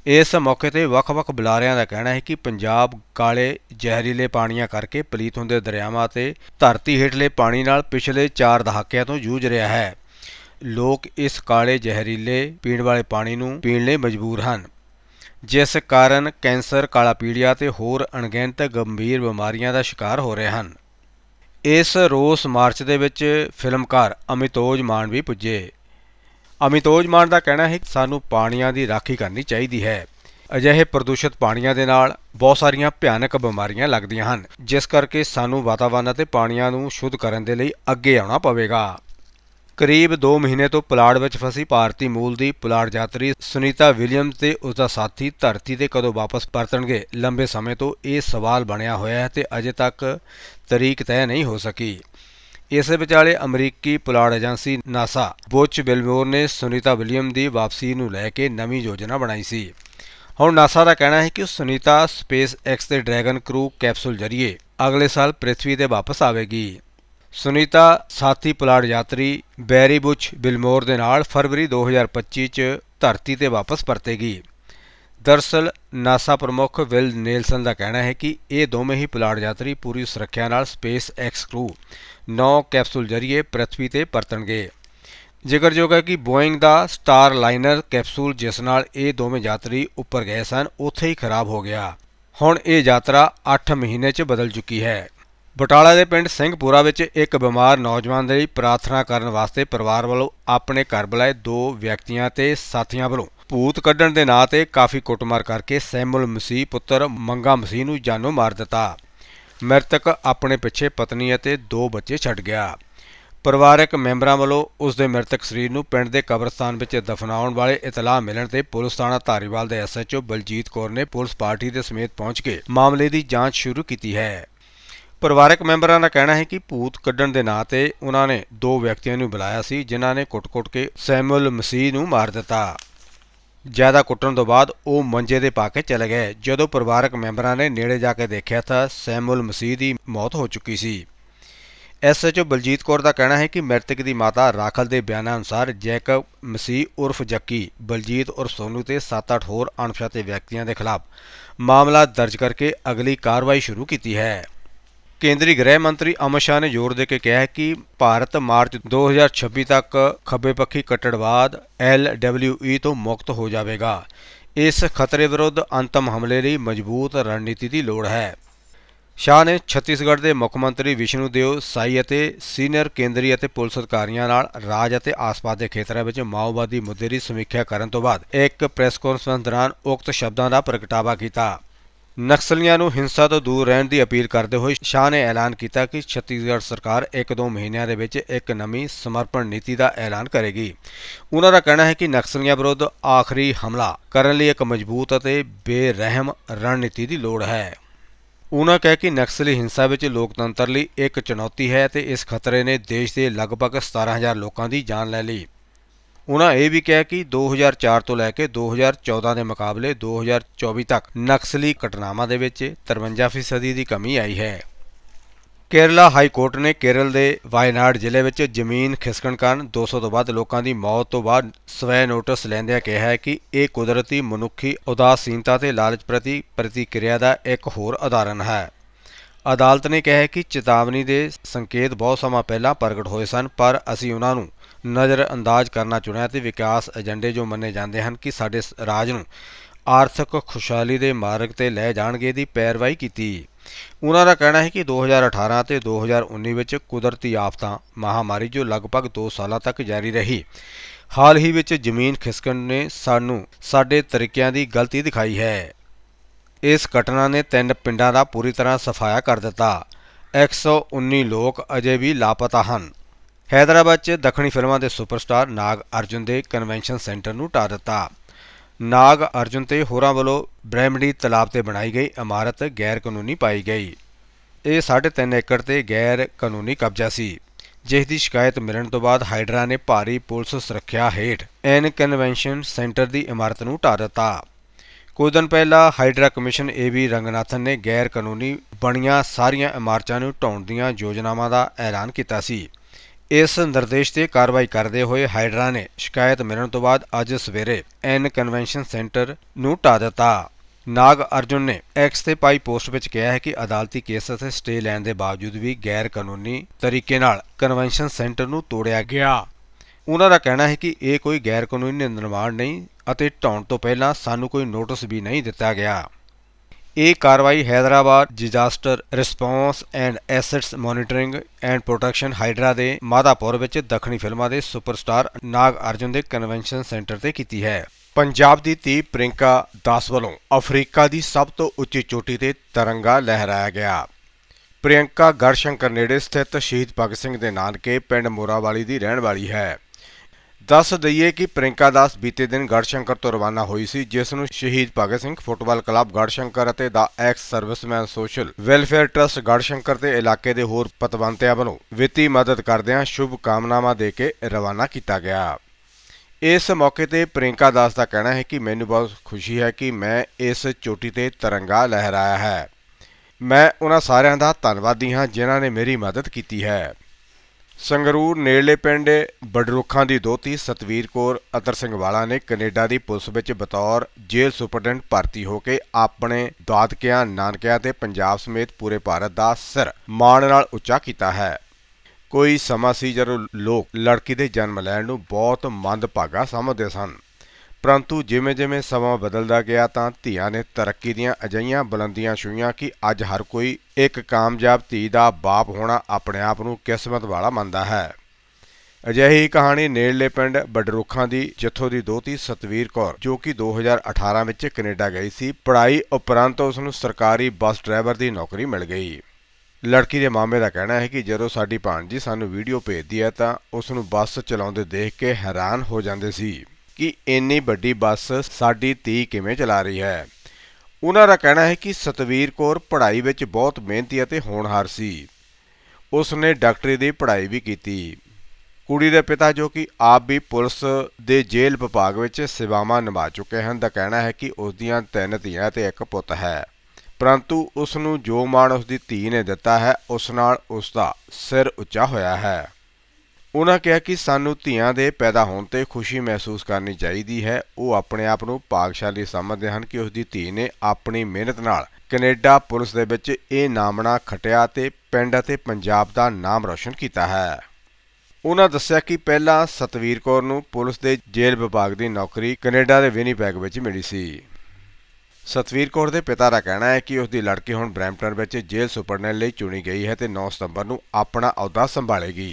ਇਸ ਮੌਕੇ ਤੇ ਵੱਖ-ਵੱਖ ਬੁਲਾਰਿਆਂ ਦਾ ਕਹਿਣਾ ਹੈ ਕਿ ਪੰਜਾਬ ਕਾਲੇ ਜ਼ਹਿਰੀਲੇ ਪਾਣੀਆਂ ਕਰਕੇ ਪਲੀਤ ਹੁੰਦੇ ਦਰਿਆਵਾਂ ਤੇ ਧਰਤੀ ਹੇਠਲੇ ਪਾਣੀ ਨਾਲ ਪਿਛਲੇ 4 ਦਹਾਕਿਆਂ ਤੋਂ ਜੂਝ ਰਿਹਾ ਹੈ। ਲੋਕ ਇਸ ਕਾਲੇ ਜ਼ਹਿਰੀਲੇ ਪੀਣ ਵਾਲੇ ਪਾਣੀ ਨੂੰ ਪੀਣ ਲਈ ਮਜਬੂਰ ਹਨ। ਜਿਸ ਕਾਰਨ ਕੈਂਸਰ ਕਾਲਾ ਪੀਲੀਆ ਤੇ ਹੋਰ ਅਣਗਿਣਤ ਗੰਭੀਰ ਬਿਮਾਰੀਆਂ ਦਾ ਸ਼ਿਕਾਰ ਹੋ ਰਹੇ ਹਨ। ਇਸ ਰੋਸ ਮਾਰਚ ਦੇ ਵਿੱਚ ਫਿਲਮਕਾਰ ਅਮਿਤੋਜ ਮਾਨ ਵੀ ਪੁੱਜੇ। ਅਮਿਤੋਜ ਮਾਨ ਦਾ ਕਹਿਣਾ ਹੈ ਕਿ ਸਾਨੂੰ ਪਾਣੀਆਂ ਦੀ ਰਾਖੀ ਕਰਨੀ ਚਾਹੀਦੀ ਹੈ। ਅਜਿਹੇ ਪ੍ਰਦੂਸ਼ਿਤ ਪਾਣੀਆਂ ਦੇ ਨਾਲ ਬਹੁਤ ਸਾਰੀਆਂ ਭਿਆਨਕ ਬਿਮਾਰੀਆਂ ਲੱਗਦੀਆਂ ਹਨ, ਜਿਸ ਕਰਕੇ ਸਾਨੂੰ ਵਾਤਾਵਰਣ ਅਤੇ ਪਾਣੀਆਂ ਨੂੰ ਸ਼ੁੱਧ ਕਰਨ ਦੇ ਲਈ ਅੱਗੇ ਆਉਣਾ ਪਵੇਗਾ। ਕਰੀਬ 2 ਮਹੀਨੇ ਤੋਂ ਪੁਲਾੜ ਵਿੱਚ ਫਸੀ ਭਾਰਤੀ ਮੂਲ ਦੀ ਪੁਲਾੜ ਯਾਤਰੀ ਸੁਨੀਤਾ ਵਿਲੀਅਮਸ ਤੇ ਉਸ ਦਾ ਸਾਥੀ ਧਰਤੀ ਤੇ ਕਦੋਂ ਵਾਪਸ ਪਰਤਣਗੇ, ਲੰਬੇ ਸਮੇਂ ਤੋਂ ਇਹ ਸਵਾਲ ਬਣਿਆ ਹੋਇਆ ਹੈ ਤੇ ਅਜੇ ਤੱਕ ਤਰੀਕ ਤੈਅ ਨਹੀਂ ਹੋ ਸਕੀ। ਇਸ ਵਿਚਾਲੇ ਅਮਰੀਕੀ ਪੁਲਾੜ ਏਜੰਸੀ ਨਾਸਾ ਬੁਚ ਬਿਲਮੋਰ ਨੇ ਸੁਨੀਤਾ ਵਿਲੀਅਮ ਦੀ ਵਾਪਸੀ ਨੂੰ ਲੈ ਕੇ ਨਵੀਂ ਯੋਜਨਾ ਬਣਾਈ ਸੀ। ਹੁਣ ਨਾਸਾ ਦਾ ਕਹਿਣਾ ਹੈ ਕਿ ਸੁਨੀਤਾ ਸਪੇਸ ਐਕਸ ਦੇ ਡਰੈਗਨ ਕਰੂ ਕੈਪਸੂਲ ਜ਼ਰੀਏ ਅਗਲੇ ਸਾਲ ਪ੍ਰਿਥਵੀ ਤੇ ਵਾਪਸ ਆਵੇਗੀ। ਸੁਨੀਤਾ ਸਾਥੀ ਪੁਲਾੜ ਯਾਤਰੀ ਬੈਰੀ ਬੁਚ ਬਿਲਮੋਰ ਦੇ ਨਾਲ ਫਰਵਰੀ 2025 ਚ ਧਰਤੀ ਤੇ ਵਾਪਸ ਪਰਤੇਗੀ। ਦਰਸਲ ਨਾਸਾ ਪ੍ਰਮੁੱਖ ਵਿਲ ਨੇਲਸਨ ਦਾ ਕਹਿਣਾ ਹੈ ਕਿ ਇਹ ਦੋਵੇਂ ਹੀ ਪੁਲਾੜ ਯਾਤਰੀ ਪੂਰੀ ਸੁਰੱਖਿਆ ਨਾਲ ਸਪੇਸ ਐਕਸ ਕਰੂ 9 ਕੈਪਸੂਲ ਜ਼ਰੀਏ ਪ੍ਰithvi ਤੇ ਪਰਤਣਗੇ। ਜ਼ਿਕਰਯੋਗ ਹੈ ਕਿ ਬੋਇੰਗ ਦਾ ਸਟਾਰ ਲਾਈਨਰ ਕੈਪਸੂਲ ਜਿਸ ਨਾਲ ਇਹ ਦੋਵੇਂ ਯਾਤਰੀ ਉੱਪਰ ਗਏ ਸਨ, ਉੱਥੇ ਹੀ ਖਰਾਬ ਹੋ ਗਿਆ। ਹੁਣ ਇਹ ਯਾਤਰਾ 8 ਮਹੀਨੇ 'ਚ ਬਦਲ ਚੁੱਕੀ ਹੈ। ਬਟਾਲਾ ਦੇ ਪਿੰਡ ਸਿੰਘਪੁਰਾ ਵਿੱਚ ਇੱਕ ਬਿਮਾਰ ਨੌਜਵਾਨ ਦੇ ਲਈ ਪ੍ਰਾਰਥਨਾ ਕਰਨ ਵਾਸਤੇ ਪਰਿਵਾਰ ਵੱਲੋਂ ਆਪਣੇ ਘਰ ਬੁਲਾਏ ਦੋ ਵਿਅਕਤੀਆਂ ਤੇ ਸਾਥੀਆਂ ਵੱਲੋਂ ਭੂਤ ਕੱਢਣ ਦੇ ਨਾਂ ਤੇ ਕਾਫੀ ਕੁੱਟਮਾਰ ਕਰਕੇ ਸੈਮੁਅਲ ਮਸੀਹ ਪੁੱਤਰ ਮੰਗਾ ਮਸੀਹ ਨੂੰ ਜਾਨੋਂ ਮਾਰ ਦਿੱਤਾ। ਮ੍ਰਿਤਕ ਆਪਣੇ ਪਿੱਛੇ ਪਤਨੀ ਅਤੇ ਦੋ ਬੱਚੇ ਛੱਡ ਗਿਆ। ਪਰਿਵਾਰਕ ਮੈਂਬਰਾਂ ਵੱਲੋਂ ਉਸ ਦੇ ਮ੍ਰਿਤਕ ਸਰੀਰ ਨੂੰ ਪਿੰਡ ਦੇ ਕਬਰਸਤਾਨ ਵਿੱਚ ਦਫਨਾਉਣ ਵਾਲੇ ਇਤਲਾਹ ਮਿਲਣ ਤੇ ਪੁਲਿਸ ਥਾਣਾ ਧਾਰੀਵਾਲ ਦੇ ਐਸਐਚਓ ਬਲਜੀਤ ਕੌਰ ਨੇ ਪੁਲਿਸ ਪਾਰਟੀ ਦੇ ਸਮੇਤ ਪਹੁੰਚ ਕੇ ਮਾਮਲੇ ਦੀ ਜਾਂਚ ਸ਼ੁਰੂ ਕੀਤੀ ਹੈ। ਪਰਿਵਾਰਕ ਮੈਂਬਰਾਂ ਦਾ ਕਹਿਣਾ ਹੈ ਕਿ ਭੂਤ ਕੱਢਣ ਦੇ ਨਾਂ ਤੇ ਉਹਨਾਂ ਨੇ ਦੋ ਵਿਅਕਤੀਆਂ ਨੂੰ ਬੁਲਾਇਆ ਸੀ, ਜਿਨ੍ਹਾਂ ਨੇ ਕੁੱਟ-ਕੁੱਟ ਕੇ ਸੈਮੂਅਲ ਮਸੀਹ ਨੂੰ ਮਾਰ ਦਿੱਤਾ। ਜ਼ਿਆਦਾ ਕੁੱਟਣ ਤੋਂ ਬਾਅਦ ਉਹ ਮੰਜੇ ਦੇ ਪਾ ਕੇ ਚਲੇ ਗਏ। ਜਦੋਂ ਪਰਿਵਾਰਕ ਮੈਂਬਰਾਂ ਨੇ ਨੇੜੇ ਜਾ ਕੇ ਦੇਖਿਆ ਤਾਂ ਸੈਮੂਅਲ ਮਸੀਹ ਦੀ ਮੌਤ ਹੋ ਚੁੱਕੀ ਸੀ। ਐਸਐਚਓ ਬਲਜੀਤ ਕੌਰ ਦਾ ਕਹਿਣਾ ਹੈ ਕਿ ਮ੍ਰਿਤਕ ਦੀ ਮਾਤਾ ਰਾਖਲ ਦੇ ਬਿਆਨਾਂ ਅਨੁਸਾਰ ਜੈਕਬ ਮਸੀਹ ਉਰਫ ਜੱਕੀ, ਬਲਜੀਤ ਉਰਫ ਸੋਨੂ ਤੇ 7-8 ਹੋਰ ਅਣਪਛਾਤੇ ਵਿਅਕਤੀਆਂ ਦੇ ਖਿਲਾਫ ਮਾਮਲਾ ਦਰਜ ਕਰਕੇ ਅਗਲੀ ਕਾਰਵਾਈ ਸ਼ੁਰੂ ਕੀਤੀ ਹੈ। ਕੇਂਦਰੀ ਗ੍ਰਹਿ ਮੰਤਰੀ ਅਮਿਤ ਸ਼ਾਹ ਨੇ ਜ਼ੋਰ ਦੇ ਕੇ ਕਿਹਾ ਹੈ ਕਿ ਭਾਰਤ ਮਾਰਚ 2026 ਤੱਕ ਖੱਬੇ ਪੱਖੀ ਕੱਟੜਵਾਦ LWE ਤੋਂ ਮੁਕਤ ਹੋ ਜਾਵੇਗਾ। ਇਸ ਖਤਰੇ ਵਿਰੁੱਧ ਅੰਤਮ ਹਮਲੇ ਲਈ ਮਜ਼ਬੂਤ ਰਣਨੀਤੀ ਦੀ ਲੋੜ ਹੈ। ਸ਼ਾਹ ਨੇ ਛੱਤੀਸਗੜ੍ਹ ਦੇ ਮੁੱਖ ਮੰਤਰੀ ਵਿਸ਼ਨੂੰ ਦੇਵ ਸਾਈ ਅਤੇ ਸੀਨੀਅਰ ਕੇਂਦਰੀ ਅਤੇ ਪੁਲਿਸ ਅਧਿਕਾਰੀਆਂ ਨਾਲ ਰਾਜ ਅਤੇ ਆਸ-ਪਾਸ ਦੇ ਖੇਤਰਾਂ ਵਿੱਚ ਮਾਓਵਾਦੀ ਮੁੱਦੇ ਦੀ ਸਮੀਖਿਆ ਕਰਨ ਤੋਂ ਬਾਅਦ ਇੱਕ ਪ੍ਰੈਸ ਕਾਨਫਰੰਸ ਦੌਰਾਨ ਉਕਤ ਸ਼ਬਦਾਂ ਦਾ ਪ੍ਰਗਟਾਵਾ ਕੀਤਾ। ਨਕਸਲੀਆਂ ਨੂੰ ਹਿੰਸਾ ਤੋਂ ਦੂਰ ਰਹਿਣ ਦੀ ਅਪੀਲ ਕਰਦੇ ਹੋਏ ਸ਼ਾਹ ਨੇ ਐਲਾਨ ਕੀਤਾ ਕਿ ਛੱਤੀਸਗੜ੍ਹ ਸਰਕਾਰ ਇੱਕ ਦੋ ਮਹੀਨਿਆਂ ਦੇ ਵਿੱਚ ਇੱਕ ਨਵੀਂ ਸਮਰਪਣ ਨੀਤੀ ਦਾ ਐਲਾਨ ਕਰੇਗੀ। ਉਹਨਾਂ ਦਾ ਕਹਿਣਾ ਹੈ ਕਿ ਨਕਸਲੀਆਂ ਵਿਰੁੱਧ ਆਖਰੀ ਹਮਲਾ ਕਰਨ ਲਈ ਇੱਕ ਮਜ਼ਬੂਤ ਅਤੇ ਬੇਰਹਿਮ ਰਣਨੀਤੀ ਦੀ ਲੋੜ ਹੈ। ਉਹਨਾਂ ਕਹਿ ਕਿ ਨਕਸਲੀ ਹਿੰਸਾ ਵਿੱਚ ਲੋਕਤੰਤਰ ਲਈ ਇੱਕ ਚੁਣੌਤੀ ਹੈ ਤੇ ਇਸ ਖਤਰੇ ਨੇ ਦੇਸ਼ ਦੇ ਲਗਭਗ 17000 ਲੋਕਾਂ ਦੀ ਜਾਨ ਲੈ ਲਈ। ਉਹਨਾਂ ਇਹ ਵੀ ਕਿਹਾ ਕਿ 2004 ਤੋਂ ਲੈ ਕੇ 2014 ਦੇ ਮੁਕਾਬਲੇ 2024 ਤੱਕ ਨਕਸਲੀ ਘਟਨਾਵਾਂ ਦੇ ਵਿੱਚ 53% ਦੀ ਕਮੀ ਆਈ ਹੈ। ਕੇਰਲਾ ਹਾਈ ਕੋਰਟ ਨੇ ਕੇਰਲ ਦੇ ਵਾਇਨਾਡ ਜ਼ਿਲ੍ਹੇ ਵਿੱਚ ਜ਼ਮੀਨ ਖਿਸਕਣ ਕਾਰਨ 200 ਤੋਂ ਵੱਧ ਲੋਕਾਂ ਦੀ ਮੌਤ ਤੋਂ ਬਾਅਦ ਸਵੈ ਨੋਟਿਸ ਲੈਂਦਿਆਂ ਕਿਹਾ ਹੈ ਕਿ ਇਹ ਕੁਦਰਤੀ ਮਨੁੱਖੀ ਉਦਾਸੀਨਤਾ ਤੇ ਲਾਲਚ ਪ੍ਰਤੀ ਪ੍ਰਤੀਕਿਰਿਆ ਦਾ ਇੱਕ ਹੋਰ ਉਦਾਹਰਣ ਹੈ। ਅਦਾਲਤ ਨੇ ਕਿਹਾ ਕਿ ਚੇਤਾਵਨੀ ਦੇ ਸੰਕੇਤ ਬਹੁਤ ਸਮਾਂ ਪਹਿਲਾਂ ਪ੍ਰਗਟ ਹੋਏ ਸਨ, ਪਰ ਅਸੀਂ ਉਹਨਾਂ ਨੂੰ ਨਜ਼ਰਅੰਦਾਜ਼ ਕਰਨਾ ਚੁਣਿਆ ਤੇ ਵਿਕਾਸ ਏਜੰਡੇ ਜੋ ਮੰਨੇ ਜਾਂਦੇ ਹਨ ਕਿ ਸਾਡੇ ਸ- ਰਾਜ ਨੂੰ ਆਰਥਿਕ ਖੁਸ਼ਹਾਲੀ ਦੇ ਮਾਰਗ ਤੇ ਲੈ ਜਾਣਗੇ ਦੀ ਪੈਰਵਾਈ ਕੀਤੀ। ਉਹਨਾਂ ਦਾ ਕਹਿਣਾ ਹੈ ਕਿ 2018 ਤੇ 2019 ਵਿੱਚ ਕੁਦਰਤੀ ਆਫਤਾਂ ਮਹਾਮਾਰੀ ਜੋ ਲਗਭਗ 2 ਸਾਲਾਂ ਤੱਕ ਜਾਰੀ ਰਹੀ। ਹਾਲ ਹੀ ਵਿੱਚ ਜ਼ਮੀਨ ਖਿਸਕਣ ਨੇ ਸਾਨੂੰ ਸਾਡੇ ਤਰੀਕਿਆਂ ਦੀ ਗਲਤੀ ਦਿਖਾਈ ਹੈ। ਇਸ ਘਟਨਾ ਨੇ ਤਿੰਨ ਪਿੰਡਾਂ ਦਾ ਪੂਰੀ ਤਰ੍ਹਾਂ ਸਫਾਇਆ ਕਰ ਦਿੱਤਾ। 119 ਲੋਕ ਅਜੇ ਵੀ ਲਾਪਤਾ ਹਨ। ਹੈਦਰਾਬਾਦ 'ਚ ਦੱਖਣੀ ਫਿਲਮਾਂ ਦੇ ਸੁਪਰਸਟਾਰ ਨਾਗ ਅਰਜੁਨ ਦੇ ਕਨਵੈਨਸ਼ਨ ਸੈਂਟਰ ਨੂੰ ਢਾਹ ਦਿੱਤਾ। ਨਾਗ ਅਰਜੁਨ ਤੇ ਹੋਰਾਂ ਵੱਲੋਂ ਬ੍ਰਹਮਣੀ ਤਲਾਬ ਤੇ ਬਣਾਈ ਗਈ ਇਮਾਰਤ ਗੈਰ ਕਾਨੂੰਨੀ ਪਾਈ ਗਈ। ਇਹ 3.5 ਏਕੜ ਤੇ ਗੈਰ ਕਾਨੂੰਨੀ ਕਬਜ਼ਾ ਸੀ ਜਿਸ ਦੀ ਸ਼ਿਕਾਇਤ ਮਿਲਣ ਤੋਂ ਬਾਅਦ ਹਾਈਡਰਾ ਨੇ ਭਾਰੀ ਪੁਲਿਸ ਸੁਰੱਖਿਆ ਹੇਠ ਐਨ ਕਨਵੈਨਸ਼ਨ ਸੈਂਟਰ ਦੀ ਇਮਾਰਤ ਨੂੰ ਢਾਹ ਦਿੱਤਾ। ਕੁਝ ਦਿਨ ਪਹਿਲਾਂ ਹਾਈਡਰਾ ਕਮਿਸ਼ਨ ਏਵੀ ਰੰਗਨਾਥਨ ਨੇ ਗੈਰ ਕਾਨੂੰਨੀ ਬਣੀਆਂ ਸਾਰੀਆਂ ਇਮਾਰਤਾਂ ਨੂੰ ਢਾਉਣ ਦੀਆਂ ਯੋਜਨਾਵਾਂ ਦਾ ਐਲਾਨ ਕੀਤਾ ਸੀ। ਇਸ ਨਿਰਦੇਸ਼ ਤੇ ਕਾਰਵਾਈ ਕਰਦੇ ਹੋਏ ਹਾਈਡਰਾ ਨੇ ਸ਼ਿਕਾਇਤ ਮਿਲਣ ਤੋਂ ਬਾਅਦ ਅੱਜ ਸਵੇਰੇ ਐਨ ਕਨਵੈਨਸ਼ਨ ਸੈਂਟਰ ਨੂੰ ਢਾਹ ਦਿੱਤਾ। ਨਾਗ ਅਰਜੁਨ ਨੇ ਐਕਸ ਤੇ ਪਾਈ ਪੋਸਟ ਵਿੱਚ ਕਿਹਾ ਹੈ ਕਿ ਅਦਾਲਤੀ ਕੇਸ ਅਤੇ ਸਟੇ ਲੈਣ ਦੇ ਬਾਵਜੂਦ ਵੀ ਗੈਰ ਕਾਨੂੰਨੀ ਤਰੀਕੇ ਨਾਲ ਕਨਵੈਨਸ਼ਨ ਸੈਂਟਰ ਨੂੰ ਤੋੜਿਆ ਗਿਆ। ਉਹਨਾਂ ਦਾ ਕਹਿਣਾ ਹੈ ਕਿ ਇਹ ਕੋਈ ਗੈਰ ਕਾਨੂੰਨੀ ਨਿਰਮਾਣ ਨਹੀਂ ਅਤੇ ਢਾਉਣ ਤੋਂ ਪਹਿਲਾਂ ਸਾਨੂੰ ਕੋਈ ਨੋਟਿਸ ਵੀ ਨਹੀਂ ਦਿੱਤਾ ਗਿਆ। ਇਹ ਕਾਰਵਾਈ Hyderabad disaster response and assets monitoring and protection Hydraa ਦੇ ਮਾਧਾਪੁਰ ਵਿੱਚ ਦੱਖਣੀ ਫਿਲਮਾਂ ਦੇ ਸੁਪਰਸਟਾਰ ਨਾਗ ਅਰਜੁਨ ਦੇ ਕਨਵੈਨਸ਼ਨ ਸੈਂਟਰ ਤੇ ਕੀਤੀ ਹੈ। ਪੰਜਾਬ ਦੀ ਧੀ ਪ੍ਰਿੰਕਾ ਦਾਸ ਵੱਲੋਂ ਅਫਰੀਕਾ ਦੀ ਸਭ ਤੋਂ ਉੱਚੀ ਚੋਟੀ ਤੇ ਤਿਰੰਗਾ ਲਹਿਰਾਇਆ ਗਿਆ। ਪ੍ਰਿਯੰਕਾ ਗੜਸ਼ੰਕਰ ਨੇੜੇ ਸਥਿਤ ਸ਼ਹੀਦ ਭਗਤ ਸਿੰਘ ਦੇ ਨਾਨਕੇ ਪਿੰਡ ਮੋਰਾਵਾਲੀ ਦੀ ਰਹਿਣ ਵਾਲੀ ਹੈ। ਦੱਸ ਦਈਏ ਕਿ ਪ੍ਰਿੰਕਾ ਦਾਸ ਬੀਤੇ ਦਿਨ ਗੜਸ਼ੰਕਰ ਤੋਂ ਰਵਾਨਾ ਹੋਈ ਸੀ, ਜਿਸ ਨੂੰ ਸ਼ਹੀਦ ਭਗਤ ਸਿੰਘ ਫੁੱਟਬਾਲ ਕਲੱਬ ਗੜਸ਼ੰਕਰ ਅਤੇ ਦਾ ex serviceman social welfare trust Garhshankar ਤੇ ਇਲਾਕੇ ਦੇ ਹੋਰ ਪਤਵੰਤਿਆਂ ਵੱਲੋਂ ਵਿੱਤੀ ਮਦਦ ਕਰਦਿਆਂ ਸ਼ੁਭ ਕਾਮਨਾਵਾਂ ਦੇ ਕੇ ਰਵਾਨਾ ਕੀਤਾ ਗਿਆ। ਇਸ ਮੌਕੇ ਤੇ ਪ੍ਰਿੰਕਾ ਦਾਸ ਦਾ ਕਹਿਣਾ ਹੈ ਕਿ ਮੈਨੂੰ ਬਹੁਤ ਖੁਸ਼ੀ ਹੈ ਕਿ ਮੈਂ ਇਸ ਚੋਟੀ ਤੇ ਤਿਰੰਗਾ ਲਹਿਰਾਇਆ ਹੈ। ਮੈਂ ਉਹਨਾਂ ਸਾਰਿਆਂ ਦਾ ਧੰਨਵਾਦੀ ਹਾਂ ਜਿਨ੍ਹਾਂ ਨੇ ਮੇਰੀ ਮਦਦ ਕੀਤੀ ਹੈ। ਸੰਗਰੂਰ ਨੇੜਲੇ ਪਿੰਡ ਬਡਰੁੱਖਾਂ ਦੀ ਦੋਤੀ ਸਤਵੀਰ ਕੌਰ ਅਤਰ ਸਿੰਘ ਵਾਲਾ ਨੇ ਕੈਨੇਡਾ ਦੀ ਪੁਲਿਸ ਵਿੱਚ ਬਤੌਰ ਜੇਲ੍ਹ ਸੁਪਰਡੈਂਟ ਭਰਤੀ ਹੋ ਕੇ ਆਪਣੇ ਦਾਦਕਿਆਂ, ਨਾਨਕਿਆਂ ਤੇ ਪੰਜਾਬ ਸਮੇਤ ਪੂਰੇ ਭਾਰਤ ਦਾ ਸਿਰ ਮਾਣ ਨਾਲ ਉੱਚਾ ਕੀਤਾ ਹੈ। ਕੋਈ ਸਮਾਂ ਸੀ ਜਦੋਂ ਲੋਕ ਲੜਕੀ ਦੇ ਜਨਮ ਲੈਣ ਨੂੰ ਬਹੁਤ ਮੰਦਭਾਗਾ ਸਮਝਦੇ ਸਨ। ਪਰੰਤੂ ਜਿਵੇਂ-ਜਿਵੇਂ ਸਮਾਂ ਬਦਲਦਾ ਗਿਆ ਤਾਂ ਧੀਆਂ ਨੇ ਤਰੱਕੀ ਦੀਆਂ ਅਜਈਆਂ ਬੁਲੰਦੀਆਂ ਛੂਈਆਂ ਕਿ ਅੱਜ ਹਰ ਕੋਈ ਇੱਕ ਕਾਮਯਾਬ ਧੀ ਦਾ ਬਾਪ ਹੋਣਾ ਆਪਣੇ ਆਪ ਨੂੰ ਕਿਸਮਤ ਵਾਲਾ ਮੰਨਦਾ ਹੈ। ਅਜਿਹੀ ਕਹਾਣੀ ਨੇੜਲੇ ਪਿੰਡ ਬਡਰੁੱਖਾਂ ਦੀ, ਜਿੱਥੋਂ ਦੀ ਦੋਤੀ ਸਤਵੀਰ ਕੌਰ, ਜੋ ਕਿ 2018 ਵਿੱਚ ਕੈਨੇਡਾ ਗਈ ਸੀ, ਪੜ੍ਹਾਈ ਉਪਰੰਤ ਉਸ ਨੂੰ ਸਰਕਾਰੀ ਬੱਸ ਡਰਾਈਵਰ ਦੀ ਨੌਕਰੀ ਮਿਲ ਗਈ। ਲੜਕੀ ਦੇ ਮਾਮੇ ਦਾ ਕਹਿਣਾ ਹੈ ਕਿ ਜਦੋਂ ਸਾਡੀ ਭਾਣਜੀ ਸਾਨੂੰ ਵੀਡੀਓ ਭੇਜਦੀ ਹੈ ਤਾਂ ਉਸ ਨੂੰ ਬੱਸ ਚਲਾਉਂਦੇ ਦੇਖ ਕੇ ਹੈਰਾਨ ਹੋ ਜਾਂਦੇ ਸੀ। ਕਿ ਇੰਨੀ ਵੱਡੀ ਬੱਸ ਸਾਡੀ ਧੀ ਕਿਵੇਂ ਚਲਾ ਰਹੀ ਹੈ? ਉਹਨਾਂ ਦਾ ਕਹਿਣਾ ਹੈ ਕਿ ਸਤਵੀਰ ਕੌਰ ਪੜ੍ਹਾਈ ਵਿੱਚ ਬਹੁਤ ਮਿਹਨਤੀ ਅਤੇ ਹੋਣਹਾਰ ਸੀ। ਉਸ ਨੇ ਡਾਕਟਰੀ ਦੀ ਪੜ੍ਹਾਈ ਵੀ ਕੀਤੀ। ਕੁੜੀ ਦੇ ਪਿਤਾ ਜੋ ਕਿ ਆਪ ਵੀ ਪੁਲਿਸ ਦੇ ਜੇਲ੍ਹ ਵਿਭਾਗ ਵਿੱਚ ਸੇਵਾਵਾਂ ਨਿਭਾ ਚੁੱਕੇ ਹਨ ਦਾ ਕਹਿਣਾ ਹੈ ਕਿ ਉਸ ਦੀਆਂ ਤਿੰਨ ਧੀਆਂ ਤੇ ਇੱਕ ਪੁੱਤ ਹੈ। ਪਰੰਤੂ ਉਸ ਨੂੰ ਜੋ ਮਾਣ ਉਸ ਦੀ ਧੀ ਨੇ ਦਿੱਤਾ ਹੈ, ਉਸ ਨਾਲ ਉਸ ਦਾ ਸਿਰ ਉੱਚਾ ਹੋਇਆ ਹੈ। ਉਹਨਾਂ ਕਿਹਾ ਕਿ ਸਾਨੂੰ ਧੀਆਂ ਦੇ ਪੈਦਾ ਹੋਣ ਤੇ ਖੁਸ਼ੀ ਮਹਿਸੂਸ ਕਰਨੀ ਚਾਹੀਦੀ ਹੈ। ਉਹ ਆਪਣੇ ਆਪ ਨੂੰ ਭਾਗਸ਼ਾਲੀ ਸਮਝਦੇ ਹਨ ਕਿ ਉਸ ਦੀ ਧੀ ਨੇ ਆਪਣੀ ਮਿਹਨਤ ਨਾਲ ਕੈਨੇਡਾ ਪੁਲਿਸ ਦੇ ਵਿੱਚ ਇਹ ਨਾਮਣਾ ਖਟਿਆ ਤੇ ਪਿੰਡ ਅਤੇ ਪੰਜਾਬ ਦਾ ਨਾਮ ਰੌਸ਼ਨ ਕੀਤਾ ਹੈ। ਉਹਨਾਂ ਦੱਸਿਆ ਕਿ ਪਹਿਲਾਂ ਸਤਵੀਰ ਕੌਰ ਨੂੰ ਪੁਲਿਸ ਦੇ ਜੇਲ੍ਹ ਵਿਭਾਗ ਦੀ ਨੌਕਰੀ ਕੈਨੇਡਾ ਦੇ ਵਿਨੀਪੈਗ ਵਿੱਚ ਮਿਲੀ ਸੀ। ਸਤਵੀਰ ਕੌਰ ਦੇ ਪਿਤਾ ਦਾ ਕਹਿਣਾ ਹੈ ਕਿ ਉਸ ਦੀ ਲੜਕੀ ਹੁਣ ਬਰੈਂਪਟਨ ਵਿੱਚ ਜੇਲ੍ਹ ਸੁਪਰਡੈਂਟ ਲਈ ਚੁਣੀ ਗਈ ਹੈ ਤੇ 9 ਸਤੰਬਰ ਨੂੰ ਆਪਣਾ ਅਹੁਦਾ ਸੰਭਾਲੇਗੀ।